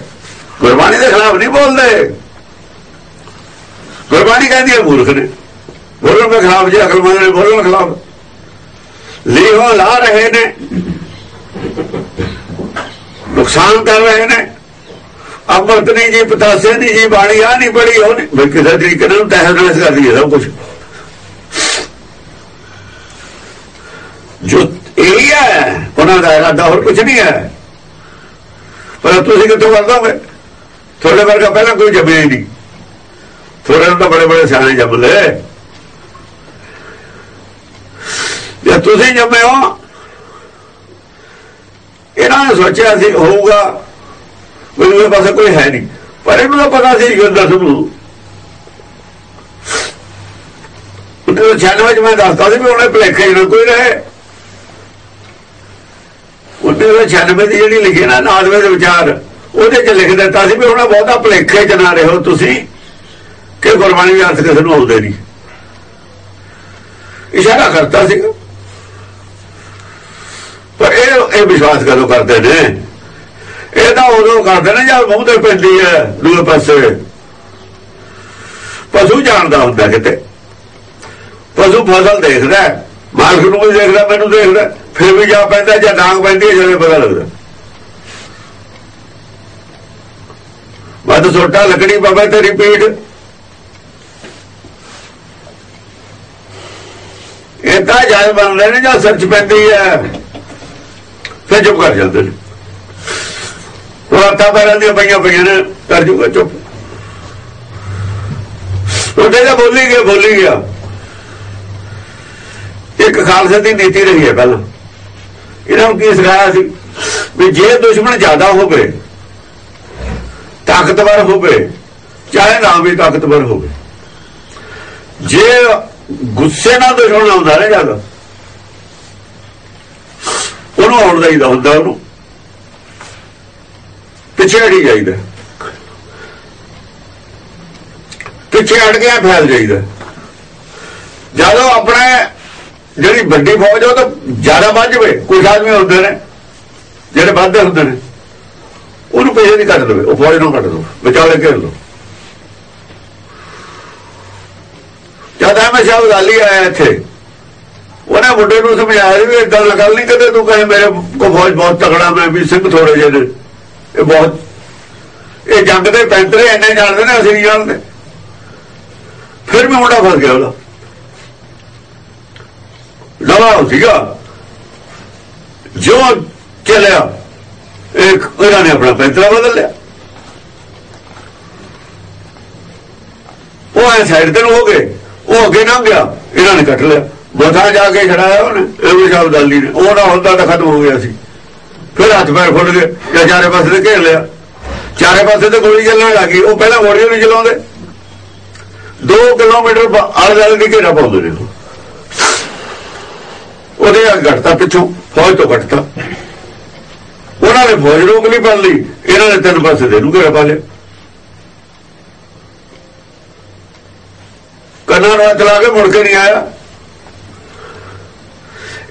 ਗੁਰਬਾਣੀ ਦੇ ਖਿਲਾਫ ਨਹੀਂ ਬੋਲਦੇ। ਗੁਰਬਾਣੀ ਕਹਿੰਦੀ ਹੈ ਮੂਰਖ ਨੇ। ਬੋਲਣ ਦੇ ਖਿਲਾਫ ਜੇ ਅਕਲਮੰਦ ਨੇ ਬੋਲਣ ਖਿਲਾਫ। ਲੀਹੋ ਲਾ ਰਹੇ ਨੇ। ਨੁਕਸਾਨ ਕਰ ਰਹੇ ਨੇ। ਅਮਰਤ ਨਹੀਂ ਜੀ, ਪਤਾਸੇ ਨਹੀਂ ਜੀ, ਬਾਣੀ ਆ ਨਹੀਂ ਬੜੀ ਉਹ ਨਹੀਂ। ਕਿਸੇ ਤਰੀਕੇ ਨਾਲ ਤਹਿਸ ਨਹਿਸ ਕਰਦੀ ਹੈ ਸਭ ਕੁਝ ਜੋ ਇਹ ਹੈ ਉਹਨਾਂ ਦਾ ਇਰਾਦਾ ਹੋਰ ਕੁਝ ਨਹੀਂ ਹੈ। ਪਰ ਤੁਸੀਂ ਕਿੱਥੋਂ ਕਰ ਦੋਗੇ ਤੁਹਾਡੇ ਵਰਗਾ ਪਹਿਲਾਂ ਕੋਈ ਜੰਮਿਆ ਹੀ ਨਹੀਂ। ਤੁਹਾਡੇ ਨੂੰ ਤਾਂ ਬੜੇ ਬੜੇ ਸਿਆਣੇ ਜੰਮ ਲਏ ਜੇ ਤੁਸੀਂ ਜੰਮੇ ਹੋ, ਇਹਨਾਂ ਨੇ ਸੋਚਿਆ ਸੀ ਹੋਊਗਾ ਮੇਰੇ ਪਾਸੇ ਕੋਈ ਹੈ ਨਹੀਂ। ਪਰ ਇਹਨੂੰ ਤਾਂ ਪਤਾ ਸੀ ਕਿ ਦੱਸ ਨੂੰ ਉਹਨੇ ਛਾਨਵੇਂ ਚ ਮੈਂ ਦੱਸਦਾ ਸੀ ਵੀ ਉਹਨੇ ਭਲੇਖੇ ਜਿਹੜਾ ਕੋਈ ਰਹੇ। ਉਹਨੇ ਉਹ 96 ਦੀ ਜਿਹੜੀ ਲਿਖੀ ਨਾ ਨਾਦਵੇ ਦੇ ਵਿਚਾਰ, ਉਹਦੇ ਚ ਲਿਖ ਦਿੱਤਾ ਸੀ ਵੀ ਉਹਨਾਂ ਬਹੁਤਾ ਭਲੇਖੇ ਚ ਨਾ ਰਹੋ ਤੁਸੀਂ, ਕਿ ਗੁਰਬਾਣੀ ਦੇ ਅਰਥ ਕਿਸੇ ਨੂੰ ਆਉਂਦੇ ਨਹੀਂ। ਇਸ਼ਾਰਾ ਕਰਤਾ ਸੀ। ਪਰ ਇਹ ਇਹ ਵਿਸ਼ਵਾਸ ਕਦੋਂ ਕਰਦੇ ਨੇ? ਇਹ ਤਾਂ ਉਦੋਂ ਕਰਦੇ ਨੇ ਜਦ ਮੂੰਹ ਤੇ ਪੈਂਦੀ ਹੈ, ਦੂਏ ਪਾਸੇ। ਪਸ਼ੂ ਜਾਣਦਾ ਹੁੰਦਾ ਕਿਤੇ। ਪਸ਼ੂ ਫਸਲ ਦੇਖਦਾ ਮਾਲਕ ਨੂੰ ਵੀ ਦੇਖਦਾ, ਮੈਨੂੰ ਦੇਖਦਾ ਫਿਰ ਵੀ ਜਾ ਪੈਂਦਾ ਜਾਂ ਡਾਂਗ ਪੈਂਦੀ ਹੈ ਜਦੋਂ ਪਤਾ ਲੱਗਦਾ। ਵੱਧ ਛੋਟਾ ਲੱਕੜੀ ਬਾਬਾ ਤੇ ਰਿਪੀਟ ਇਹ ਤਾਂ ਜਾਇ ਬਣ ਰਹੇ ਨੇ ਜਾਂ ਸੱਚ ਪੈਂਦੀ ਹੈ, ਫਿਰ ਚੁੱਪ ਕਰ ਜਾਂਦੇ ਨੇ। ਰਾਤਾਂ ਪੈਰਾਂ ਦੀਆਂ ਪਈਆਂ ਪਈਆਂ ਨੇ, ਕਰ ਜੂਗਾ ਚੁੱਪ। ਉਹਦੇ ਦਾ ਬੋਲੀ ਗਿਆ ਬੋਲੀ ਗਿਆ। ਇੱਕ ਖਾਲਸੇ ਦੀ ਨੀਤੀ ਰਹੀ ਹੈ ਪਹਿਲਾਂ। ਇਹਨਾਂ ਨੂੰ ਕੀ ਸਿਖਾਇਆ ਸੀ? ਵੀ ਜੇ ਦੁਸ਼ਮਣ ਜ਼ਿਆਦਾ ਹੋਵੇ, ਤਾਕਤਵਰ ਹੋਵੇ, ਚਾਹੇ ਨਾ ਵੀ ਤਾਕਤਵਰ ਹੋਵੇ, ਜੇ ਗੁੱਸੇ ਨਾਲ ਦੁਸ਼ਮਣ ਆਉਂਦਾ ਨਾ ਜਦ ਉਹਨੂੰ ਆਉਣ ਦਾ ਹੁੰਦਾ ਉਹਨੂੰ। ਪਿੱਛੇ ਹਟੀ ਜਾਈਦਾ। ਪਿੱਛੇ ਹਟ ਗਿਆ ਫੈਲ ਜਾਈਦਾ। ਜਦੋਂ ਆਪਣੇ ਜਿਹੜੀ ਵੱਡੀ ਫੌਜ ਉਹ ਤਾਂ ਜ਼ਿਆਦਾ ਵੱਧ ਜਵੇ। ਕੁਝ ਆਦਮੀ ਹੁੰਦੇ ਨੇ, ਜਿਹੜੇ ਵੱਧਦੇ ਹੁੰਦੇ ਨੇ, ਉਹਨੂੰ ਪਿੱਛੇ ਨਹੀਂ ਕੱਢ ਦੇਵੇ, ਉਹ ਫੌਜ ਨੂੰ ਕੱਢ ਦੋ ਵਿਚਾਲੇ ਘੇਰ ਲੋ ਜਦ ਐਵੇਂ ਸ਼ਾਹ ਗਾਲੀ ਆਇਆ ਇੱਥੇ, ਉਹਨੇ ਮੁੰਡੇ ਨੂੰ ਸਮਝਾਇਆ ਵੀ ਇਹ ਗੱਲ ਗੱਲ ਨਹੀਂ ਕਦੇ ਤੂੰ ਕਹੇ ਮੇਰੇ ਕੋ ਫੌਜ ਬਹੁਤ ਤਕੜਾ, ਮੈਂ ਵੀ ਸਿੰਘ ਥੋੜੇ ਜਿਹੇ ਨੇ। ਇਹ ਬਹੁਤ, ਇਹ ਜੰਗ ਦੇ ਪੈਂਤਰੇ ਐਨੇ ਜਾਣਦੇ ਨੇ, ਅਸੀਂ ਨਹੀਂ ਜਾਣਦੇ। ਫਿਰ ਵੀ ਮੁੰਡਾ ਫਸ ਗਿਆ ਉਹਦਾ। ਨਵਾਂ ਸੀਗਾ ਜੋ ਚੱਲਿਆ ਇੱਕ ਉਹਨਾਂ ਨੇ ਆਪਣਾ ਪੈਂਤਰਾ ਬਦਲ ਲਿਆ ਉਹ ਐ ਸਾਈਡ ਤੇ ਨੂੰ ਹੋ ਗਏ ਉਹ ਅੱਗੇ ਨਾ ਗਿਆ ਇਹਨਾਂ ਨੇ ਕੱਟ ਲਿਆ ਮਥਾ ਜਾ ਕੇ ਛੜਾਇਆ ਉਹਨੇ ਇਹ ਸ਼ਬਦ ਅਲੀ ਨੇ ਉਹ ਨਾ ਹੁੰਦਾ ਤਾਂ ਖਤਮ ਹੋ ਗਿਆ ਸੀ ਫਿਰ ਹੱਥ ਪੈਰ ਫੁੱਟ ਗਏ ਜਾਂ ਚਾਰੇ ਪਾਸੇ ਤੇ ਘੇਰ ਲਿਆ ਚਾਰੇ ਪਾਸੇ ਤੇ ਗੋਲੀ ਚੱਲਣ ਲੱਗੀ ਉਹ ਪਹਿਲਾਂ ਗੋਲੀਆਂ ਨਹੀਂ ਚਲਾਉਂਦੇ 2 ਕਿਲੋਮੀਟਰ ਆਲੇ ਦੁਆਲੇ ਦੀ ਘੇਰਾ ਪਾਉਂਦੇ ਨੇ ਉਹ। ਉਹਦੇ ਆ ਘਟਤਾ ਪਿੱਛੋਂ, ਫੌਜ ਤੋਂ ਘਟਤਾ। ਉਹਨਾਂ ਨੇ ਫੌਜ ਰੋਕ ਨਹੀਂ ਪਾ ਲਈ। ਇਹਨਾਂ ਨੇ ਤਿੰਨ ਪਾਸੇ ਦੇ ਨੂੰ ਘੇਰਾ ਪਾ ਲਿਆ। ਕੰਨਾਂ ਨੂੰ ਚਲਾ ਕੇ ਮੁੜ ਕੇ ਨਹੀਂ ਆਇਆ।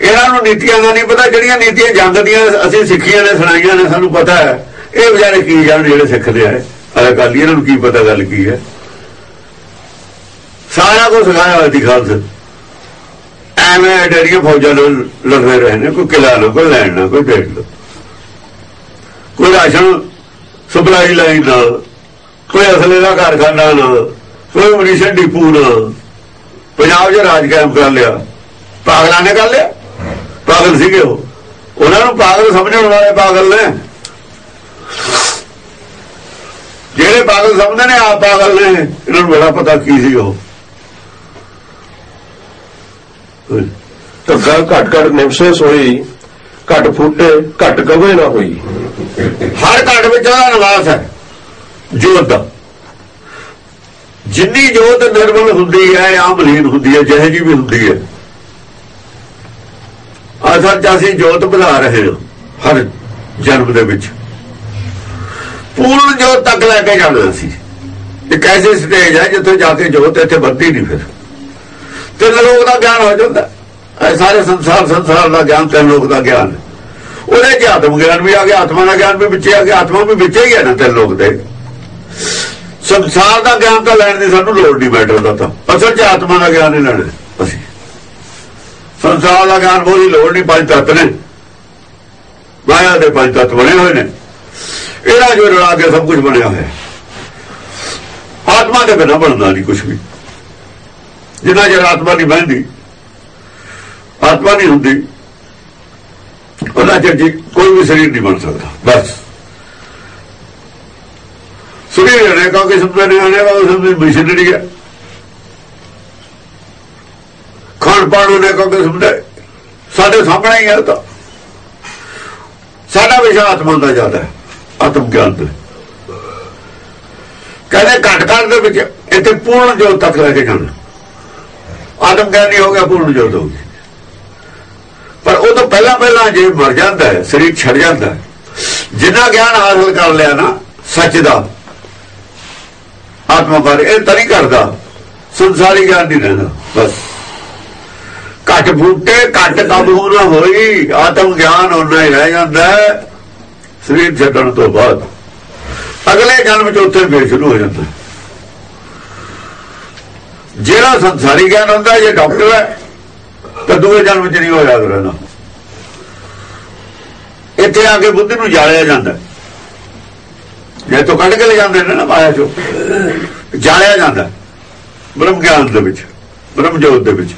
ਇਹਨਾਂ ਨੂੰ ਨੀਤੀਆਂ ਦਾ ਨਹੀਂ ਪਤਾ, ਜਿਹੜੀਆਂ ਨੀਤੀਆਂ ਜੰਗ ਦੀਆਂ ਅਸੀਂ ਸਿੱਖੀਆਂ ਨੇ, ਸੁਣਾਈਆਂ ਨੇ, ਸਾਨੂੰ ਪਤਾ ਹੈ। ਇਹ ਵਿਚਾਰੇ ਕੀ ਜਾਣ ਜਿਹੜੇ ਸਿੱਖਦੇ ਆ। ਅਕਾਲੀ, ਇਹਨਾਂ ਨੂੰ ਕੀ ਪਤਾ ਗੱਲ ਕੀ ਹੈ। ਸਾਰਾ ਕੁਝ ਸਿਖਾਇਆ ਹੋਇਆ ਦੀ ਖਾਲਸਾ। ਐਵੇਂ ਡਰੀਆਂ ਫੌਜਾਂ ਨਾਲ ਲੜਦੇ ਰਹੇ ਨੇ, ਕੋਈ ਕਿਲਾ ਨਾ, ਕੋਈ ਲੈਣ ਨਾ, ਕੋਈ ਡੇਟ ਨਾ। ਕੋਈ ਰਾਸ਼ਨ ਸਪਲਾਈ ਲਾਈਨ ਨਾ ਕੋਈ ਅਸਲੇ ਦਾ ਕਾਰਖਾਨਾ ਨਾ ਕੋਈ ਮਨੀਸ਼ਨ ਡਿਪੂ ਨਾ ਪੰਜਾਬ 'ਚ ਰਾਜ ਕਾਇਮ ਕਰ ਲਿਆ। ਪਾਗਲਾਂ ਨੇ ਕਰ ਲਿਆ। ਪਾਗਲ ਸੀਗੇ ਉਹ। ਉਹਨਾਂ ਨੂੰ ਪਾਗਲ ਸਮਝਣ ਵਾਲੇ ਪਾਗਲ ਨੇ। ਜਿਹੜੇ ਪਾਗਲ ਸਮਝਦੇ ਨੇ, ਆਪ ਪਾਗਲ ਨੇ। ਇਹਨਾਂ ਨੂੰ ਬੜਾ ਪਤਾ ਕੀ ਸੀ ਉਹ। ਧੱਗਾ ਘਟ ਘਟ ਨਿਮਸੇ ਹੋਈ, ਘਟ ਫੁੱਟੇ, ਘਟ ਗਵੇ ਨਾ ਹੋਈ। ਹਰ ਘਾਟ ਵਿੱਚ ਉਹਦਾ ਨਿਵਾਸ ਹੈ, ਜੋਤ ਦਾ। ਜਿੰਨੀ ਜੋਤ ਨਿਰਮਲ ਹੁੰਦੀ ਹੈ, ਆਮ ਆਮਲੀਨ ਹੁੰਦੀ ਹੈ, ਜਿਹੇ ਜੀ ਵੀ ਹੁੰਦੀ ਹੈ। ਅਸਲ ਚ ਅਸੀਂ ਜੋਤ ਵਧਾ ਰਹੇ ਹਾਂ, ਹਰ ਜਨਮ ਦੇ ਵਿੱਚ। ਪੂਰਨ ਜੋਤ ਤੱਕ ਲੈ ਕੇ ਜਾਂਦੇ ਸੀ ਇੱਕ ਐਸੀ ਸਟੇਜ ਹੈ ਜਿੱਥੇ ਜਾ ਕੇ ਜੋਤ ਇੱਥੇ ਵੱਧਦੀ ਨਹੀਂ ਫਿਰ। ਤਿੰਨ ਲੋਕ ਦਾ ਗਿਆਨ ਹੋ ਜਾਂਦਾ। ਇਹ ਸਾਰੇ ਸੰਸਾਰ ਸੰਸਾਰ ਦਾ ਗਿਆਨ ਤਿੰਨ ਲੋਕ ਦਾ ਗਿਆਨ ਉਹਦੇ ਚ ਆਤਮ ਗਿਆਨ ਵੀ ਆ ਗਿਆ, ਆਤਮਾ ਦਾ ਗਿਆਨ ਵੀ ਵਿੱਚੇ ਆ ਗਿਆ, ਆਤਮਾ ਵੀ ਵਿੱਚੇ ਹੀ ਹੈ ਨਾ ਤਿੰਨ ਲੋਕ ਦੇ। ਸੰਸਾਰ ਦਾ ਗਿਆਨ ਤਾਂ ਲੈਣ ਦੀ ਸਾਨੂੰ ਲੋੜ ਨਹੀਂ ਮੈਟਰ ਦਾ ਤਾਂ। ਅਸਲ ਚ ਆਤਮਾ ਦਾ ਗਿਆਨ ਹੀ ਲੈਣਾ ਅਸੀਂ। ਸੰਸਾਰ ਦਾ ਗਿਆਨ ਬੋਲੀ ਲੋੜ ਨਹੀਂ, ਪੰਜ ਤੱਤ ਨੇ। ਮਾਇਆ ਦੇ ਪੰਜ ਤੱਤ ਬਣੇ ਹੋਏ ਨੇ। ਇਹਦਾ ਜੋ ਰਲਾ ਕੇ ਸਭ ਕੁਝ ਬਣਿਆ ਹੋਇਆ ਆਤਮਾ ਦੇ ਬਿਨਾਂ ਬਣਦਾ ਨਹੀਂ ਕੁਝ ਵੀ। ਜਿੰਨਾ ਚਿਰ ਆਤਮਾ ਨਹੀਂ ਬਹਿੰਦੀ, ਆਤਮਾ ਨਹੀਂ ਹੁੰਦੀ, ਉਹਨਾਂ ਚਿਰ ਕੋਈ ਵੀ ਸਰੀਰ ਨਹੀਂ ਬਣ ਸਕਦਾ, ਬਸ। ਸਰੀਰ ਨੇ ਕਾ ਕਿਸਮ ਦੇ ਨਿਆਣੇ ਆਨੇ ਵਾਲਾ ਸਭ ਦੀ ਮਸ਼ੀਨਰੀ ਹੈ ਖਾਣ ਪਾਣ ਨੇ ਕਾ ਕਿਸਮ ਦੇ ਸਾਡੇ ਸਾਹਮਣੇ ਹੀ ਹੈ ਤਾਂ। ਸਾਡਾ ਵਿਸ਼ਾ ਆਤਮਾ ਦਾ ਜ਼ਿਆਦਾ ਆਤਮ ਗਿਆਨ ਦਾ ਕਹਿੰਦੇ ਘਟ ਘਟ ਦੇ ਵਿੱਚ ਇੱਥੇ ਪੂਰਨ ਜੋਤ ਤੱਕ ਲੈ ਕੇ ਜਾਣਾ। ਆਤਮ ਗਿਆਨੀ ਹੋ ਗਿਆ ਪੂਰਨ ਜੋਤ ਹੋ ਗਈ। ਪਰ ਉਹ ਤੋਂ ਪਹਿਲਾਂ ਪਹਿਲਾਂ ਜੇ ਮਰ ਜਾਂਦਾ ਹੈ, ਸਰੀਰ ਛੱਡ ਜਾਂਦਾ ਜਿੰਨਾ ਗਿਆਨ ਹਾਸਲ ਕਰ ਲਿਆ ਨਾ, ਸੱਚ ਦਾ, ਆਤਮਾ ਬਾਰੇ ਇਹ ਤਾਂ ਨਹੀਂ ਕਰਦਾ, ਸੰਸਾਰੀ ਗਿਆਨ ਨਹੀਂ ਰਹਿੰਦਾ, ਬਸ। ਘਟ ਬੂਟੇ, ਘਟ ਕਾਬੂ ਨਾ ਹੋਈ, ਆਤਮ ਗਿਆਨ ਉਹਨਾਂ ਹੀ ਰਹਿ ਜਾਂਦਾ ਸਰੀਰ ਛੱਡਣ ਤੋਂ ਬਾਅਦ। ਅਗਲੇ ਜਨਮ ਚ ਉੱਥੇ ਫੇਰ ਸ਼ੁਰੂ ਹੋ ਜਾਂਦਾ ਜਿਹੜਾ ਸੰਸਾਰੀ ਗਿਆਨ ਹੁੰਦਾ, ਜੇ ਡਾਕਟਰ ਹੈ, ਤਾਂ ਦੂਏ ਜਨਮ ਚ ਨਹੀਂ ਹੋ ਯਾਦ ਰਹਿੰਦਾ ਇੱਥੇ ਆ ਕੇ ਬੁੱਧ ਨੂੰ ਜਾਲਿਆ ਜਾਂਦਾ। ਜੇ ਤੋਂ ਕੱਢ ਕੇ ਲੈ ਜਾਂਦੇ ਨੇ ਨਾ ਮਾਇਆ ਚੋਂ ਜਾਲਿਆ ਜਾਂਦਾ। ਬ੍ਰਹਮ ਗਿਆਨ ਦੇ ਵਿੱਚ, ਬ੍ਰਹਮ ਜੋਤ ਦੇ ਵਿੱਚ।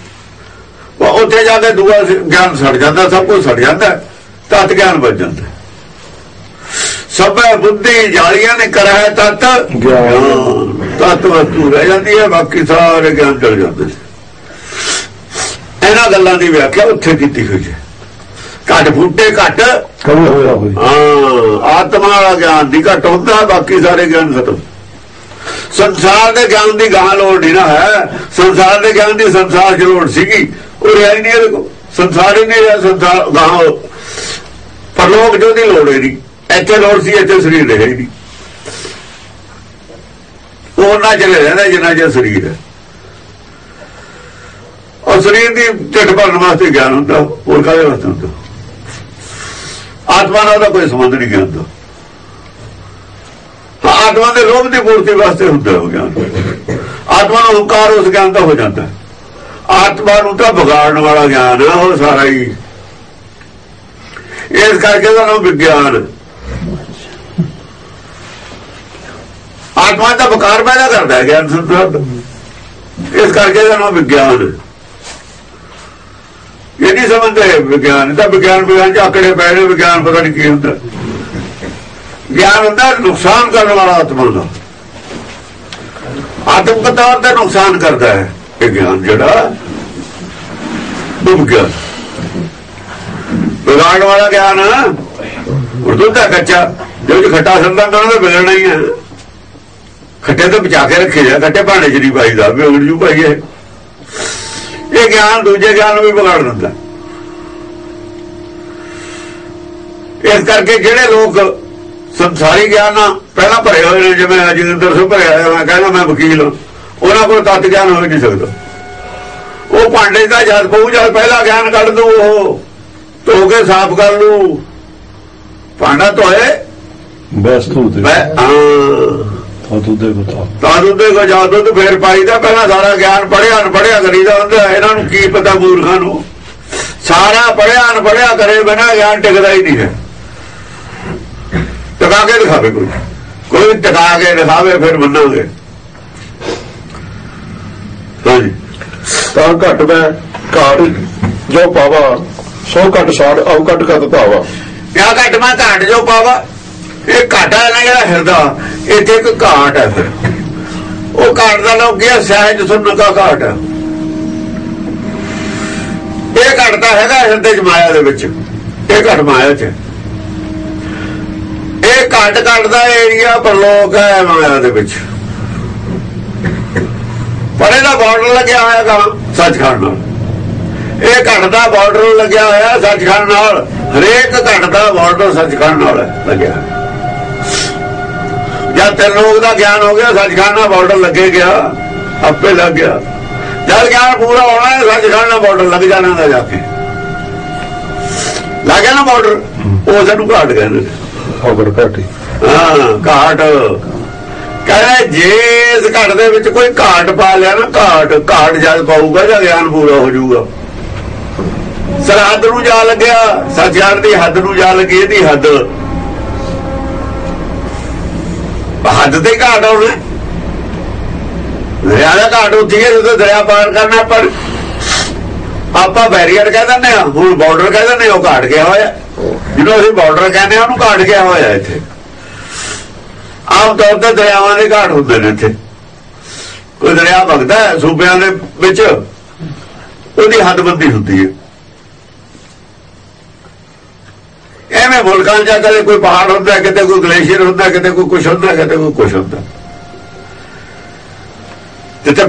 ਉਹ ਉੱਥੇ ਜਾ ਕੇ ਦੂਆ ਗਿਆਨ ਸੜ ਜਾਂਦਾ, ਸਭ ਕੁਝ ਸੜ ਜਾਂਦਾ, ਤਤ ਗਿਆਨ ਬਚ ਜਾਂਦਾ। ਸਭੈ ਬੁੱਧੀ ਜਾਲੀਆਂ ਨੇ ਕਰਾ ਹੈ ਤਤ। ਗਿਆਨ। ਤਤ ਵਸਤੂ ਰਹਿ ਜਾਂਦੀ ਹੈ ਬਾਕੀ ਸਾਰੇ ਗਿਆਨ ਚਲ ਜਾਂਦੇ ਇਹਨਾਂ ਗੱਲਾਂ ਦੀ ਵਿਆਖਿਆ ਉੱਥੇ ਕੀਤੀ ਹੋਈ ਹੈ। ਘੱਟ ਫੁੱਟੇ ਘੱਟ। ਕਵੀ ਹੋਇਆ ਹੋਈ ਹਾਂ ਆਤਮਾ ਵਾਲਾ ਗਿਆਨ ਦੀ ਘਟ ਹੁੰਦਾ ਬਾਕੀ ਸਾਰੇ ਗਿਆਨ ਖਤਮ। ਸੰਸਾਰ ਦੇ ਗਿਆਨ ਦੀ ਗਾਂ ਲੋੜ ਨਹੀਂ ਨਾ ਹੈ। ਸੰਸਾਰ ਦੇ ਗਿਆਨ ਦੀ ਸੰਸਾਰ 'ਚ ਲੋੜ ਸੀਗੀ। ਉਹ ਰਿਹਾ ਹੀ ਨਹੀਂ ਇਹਦੇ ਕੋਲ। ਸੰਸਾਰ ਹੀ ਨਹੀਂ ਰਿਹਾ ਸੰਸਾਰ ਗਾਂ ਪਰਲੋਕ ਜੋ ਦੀ ਲੋੜ ਹੀ ਨਹੀਂ। ਇੱਥੇ ਲੋੜ ਸੀ, ਇੱਥੇ ਸਰੀਰ ਰਹੇ ਹੀ ਨਹੀਂ। ਉਹ ਨਾ ਚਲੇ ਰਹਿੰਦਾ ਜਿੰਨਾ ਚਿਰ ਸਰੀਰ ਹੈ। ਔਰ ਸਰੀਰ ਦੀ ਢਿੱਡ ਭਰਨ ਵਾਸਤੇ ਗਿਆਨ ਹੁੰਦਾ, ਹੋਰ ਕਾਹਦੇ ਵਾਸਤੇ ਹੁੰਦਾ? ਆਤਮਾ ਨਾਲ ਉਹਦਾ ਕੋਈ ਸੰਬੰਧ ਨਹੀਂ ਗਿਆਨ ਦਾ। ਆਤਮਾ ਦੇ ਲੋਭ ਦੀ ਪੂਰਤੀ ਵਾਸਤੇ ਹੁੰਦਾ ਉਹ ਗਿਆਨ। ਆਤਮਾ ਨੂੰ ਹੰਕਾਰ ਉਸ ਗਿਆਨ ਦਾ ਹੋ ਜਾਂਦਾ। ਆਤਮਾ ਨੂੰ ਤਾਂ ਵਿਗਾੜਨ ਵਾਲਾ ਗਿਆਨ ਹੈ ਉਹ ਸਾਰਾ ਹੀ। ਇਸ ਕਰਕੇ ਉਹਦਾ ਨਾਮ ਵਿਗਿਆਨ ਆਤਮਾ ਦਾ ਵਿਕਾਰ ਪੈਦਾ ਕਰਦਾ ਹੈ ਗਿਆਨ ਸੰਸਾਰ ਇਸ ਕਰਕੇ ਇਹਦਾ ਨਾਮ ਵਿਗਿਆਨ। ਹੈ ਇਹ ਨਹੀਂ ਸਮਝਦੇ ਵਿਗਿਆਨ, ਇਹ ਤਾਂ ਵਿਗਿਆਨ ਵਿਗਿਆਨ ਚ ਆਕੜੇ ਪੈ ਰਹੇ ਵਿਗਿਆਨ ਪਤਾ ਨਹੀਂ ਕੀ ਹੁੰਦਾ। ਗਿਆਨ ਹੁੰਦਾ ਨੁਕਸਾਨ ਕਰਨ ਵਾਲਾ ਆਤਮਾ ਦਾ। ਆਤਮ ਤੌਰ ਤੇ ਨੁਕਸਾਨ ਕਰਦਾ ਹੈ ਇਹ ਗਿਆਨ ਜਿਹੜਾ। ਉਹ ਵਿਗਿਆਨ। ਵਿਗਾੜਨ ਵਾਲਾ ਗਿਆਨ, ਉਰਦੂ ਦਾ ਕੱਚਾ, ਜੋ ਜੋ ਖੱਟਾ ਸੰਦਾਂ ਤਾਂ ਉਹਨੇ ਵਿਗੜਨਾ ਹੀ ਹੈ। ਖੱਟੇ ਤੋਂ ਬਚਾ ਕੇ ਰੱਖੇ ਜਾ ਖੱਟੇ ਭਾਂਡੇ ਚ ਨਹੀਂ ਪਾਈਦਾ ਵਿਗੜ ਜੂ ਭਾਈ ਇਹ ਇਹ ਗਿਆਨ ਦੂਜੇ ਗਿਆਨ ਨੂੰ ਵੀ ਵਿਗਾੜ ਦਿੰਦਾ। ਇਸ ਕਰਕੇ ਜਿਹੜੇ ਲੋਕ ਸੰਸਾਰੀ ਗਿਆਨ ਨਾਲ ਪਹਿਲਾਂ ਭਰੇ ਹੋਏ ਨੇ ਜਿਵੇਂ ਅਜਿੰਦਰ ਸਿੰਘ ਭਰਿਆ ਹੋਇਆ ਮੈਂ ਕਹਿੰਦਾ ਮੈਂ ਵਕੀਲ ਉਹਨਾਂ ਕੋਲ ਤਤ ਗਿਆਨ ਹੋ ਨਹੀਂ ਸਕਦਾ। ਉਹ ਭਾਂਡੇ ਦਾ ਜਦ ਪਊ ਜਦ ਪਹਿਲਾ ਗਿਆਨ ਕੱਢ ਦੂ ਉਹ ਧੋ ਕੇ ਸਾਫ਼ ਕਰ ਲੂ ਭਾਂਡਾ ਧੋਏ। ਬਸ ਤੂੰ ਤੇ। ਮੈਂ ਹਾਂ। ਤਾਂ ਤੂੰ ਦੇ ਬਤਾ ਤਾਂ ਦੁੱਧੇ ਕੋ ਜਾ ਦੁੱਧ ਫੇਰ ਪਾਈਦਾ ਪਹਿਲਾਂ ਸਾਰਾ ਗਿਆਨ ਪੜਿਆ ਅਨਪੜਿਆ ਕਰੀਦਾ ਹੁੰਦਾ ਇਹਨਾਂ ਨੂੰ ਕੀ ਪਤਾ ਮੂਰਖਾਂ ਨੂੰ। ਸਾਰਾ ਪੜਿਆ ਅਨਪੜਿਆ ਕਰੇ ਬਿਨਾ ਗਿਆਨ ਟਿਕਦਾ ਹੀ ਨਹੀਂ ਹੈ। ਟਿਕਾ ਕੇ ਦਿਖਾਵੇ ਕੋਈ। ਕੋਈ ਟਿਕਾ ਕੇ ਦਿਖਾਵੇ ਫਿਰ ਮੰਨਾਂਗੇ। ਹਾਂਜੀ। ਤਾਂ ਘਟ ਮੈਂ ਘਾਟ ਜੋ ਪਾਵਾ ਸੋ ਘਟ ਸਾੜ ਆਉ ਘਟ ਕਤ ਧਾਵਾ ਕਿਆ ਘਟ ਮੈਂ ਘਾਟ ਜੋ ਪਾਵਾ? ਇਹ ਘਾਟਾ ਹੈ ਨਾ ਜਿਹੜਾ ਹਿਰਦਾ, ਇੱਥੇ ਇੱਕ ਘਾਟ ਹੈ ਫਿਰ। ਉਹ ਘਾਟ ਦਾ ਲੋਕ ਗਿਆ ਸਹਿਜ ਸੁਣਨ ਘਾਟ ਇਹ ਘਾਟ ਤਾਂ ਹੈਗਾ ਹਿਰਦੇ ਚ, ਮਾਇਆ ਦੇ ਵਿੱਚ। ਇਹ ਘਟ ਮਾਇਆ ਚ ਇਹ ਘਾਟ ਘਟ ਦਾ ਏਰੀਆ ਪਰਲੋਕ ਹੈ ਮਾਇਆ ਦੇ ਵਿੱਚ। ਪਰ ਇਹਦਾ ਬਾਰਡਰ ਲੱਗਿਆ ਹੋਇਆ ਗਾ ਸੱਚਖੰਡ ਨਾਲ। ਇਹ ਘਟ ਦਾ ਬਾਰਡਰ ਲੱਗਿਆ ਹੋਇਆ ਸੱਚਖੰਡ ਨਾਲ। ਹਰੇਕ ਘਟ ਦਾ ਬਾਰਡਰ ਸੱਚਖੰਡ ਨਾਲ ਹੈ ਲੱਗਿਆ। ਜਦ ਤੇ ਲੋਕ ਦਾ ਗਿਆਨ ਹੋ ਗਿਆ ਸੱਚਖੰਡ ਬਾਰਡਰ ਲੱਗੇ ਗਿਆ ਆਪੇ ਲੱਗ ਗਿਆ। ਜਦ ਗਿਆਨ ਪੂਰਾ ਹੋਣਾ ਹੈ ਸੱਚਖੰਡ ਬਾਰਡਰ ਲੱਗ ਜਾਣਾ ਦਾ ਜਾ ਕੇ। ਲੱਗ ਗਿਆ ਨਾ ਬਾਰਡਰ ਉਹ ਸਾਨੂੰ ਘਾਟ ਕਹਿੰਦੇ ਖਬਰ ਘਾਟੀ ਹਾਂ। ਘਾਟ। ਕਹਿੰਦੇ ਜੇ ਇਸ ਘਾਟ ਦੇ ਵਿੱਚ ਕੋਈ ਘਾਟ ਪਾ ਲਿਆ ਨਾ ਘਾਟ ਘਾਟ ਜਦ ਪਾਊਗਾ ਜਾਂ ਗਿਆਨ ਪੂਰਾ ਹੋ ਜਾਊਗਾ। ਸਰਹੱਦ ਨੂੰ ਜਾ ਲੱਗਿਆ ਸੱਚਖੰਡ ਦੀ ਹੱਦ ਨੂੰ ਜਾ ਲੱਗੀ ਇਹਦੀ ਹੱਦ। ਹੱਦ ਤੇ ਘਾਟ ਆਉਣਾ। ਦਰਿਆ ਦਾ ਘਾਟ ਉੱਥੇ ਹੈ ਜਦੋਂ ਦਰਿਆ ਪਾਰ ਕਰਨਾ ਪਰ ਆਪਾਂ ਬੈਰੀਅਰ ਕਹਿ ਦਿੰਦੇ ਆ ਹੁਣ ਬਾਰਡਰ ਕਹਿ ਦਿੰਦੇ ਆ, ਉਹ ਘਾਟ ਗਿਆ ਹੋਇਆ। ਜਿਹਨੂੰ ਅਸੀਂ ਬਾਰਡਰ ਕਹਿੰਦੇ ਆ ਉਹਨੂੰ ਘਾਟ ਗਿਆ ਹੋਇਆ ਇੱਥੇ। ਆਮ ਤੌਰ ਤੇ ਦਰਿਆਵਾਂ ਦੇ ਘਾਟ ਹੁੰਦੇ ਨੇ ਇੱਥੇ। ਕੋਈ ਦਰਿਆ ਵਗਦਾ ਸੂਬਿਆਂ ਦੇ ਵਿੱਚ ਉਹਦੀ ਹੱਦਬੰਦੀ ਹੁੰਦੀ ਹੈ। ਐਵੇਂ ਮੁਲਕਾਂ 'ਚ ਕਦੇ ਕੋਈ ਪਹਾੜ ਹੁੰਦਾ, ਕਿਤੇ ਕੋਈ ਗਲੇਸ਼ੀਅਰ ਹੁੰਦਾ, ਕਿਤੇ ਕੋਈ ਕੁਛ ਹੁੰਦਾ, ਕਿਤੇ ਕੋਈ ਕੁਛ ਹੁੰਦਾ। ਜਿੱਥੇ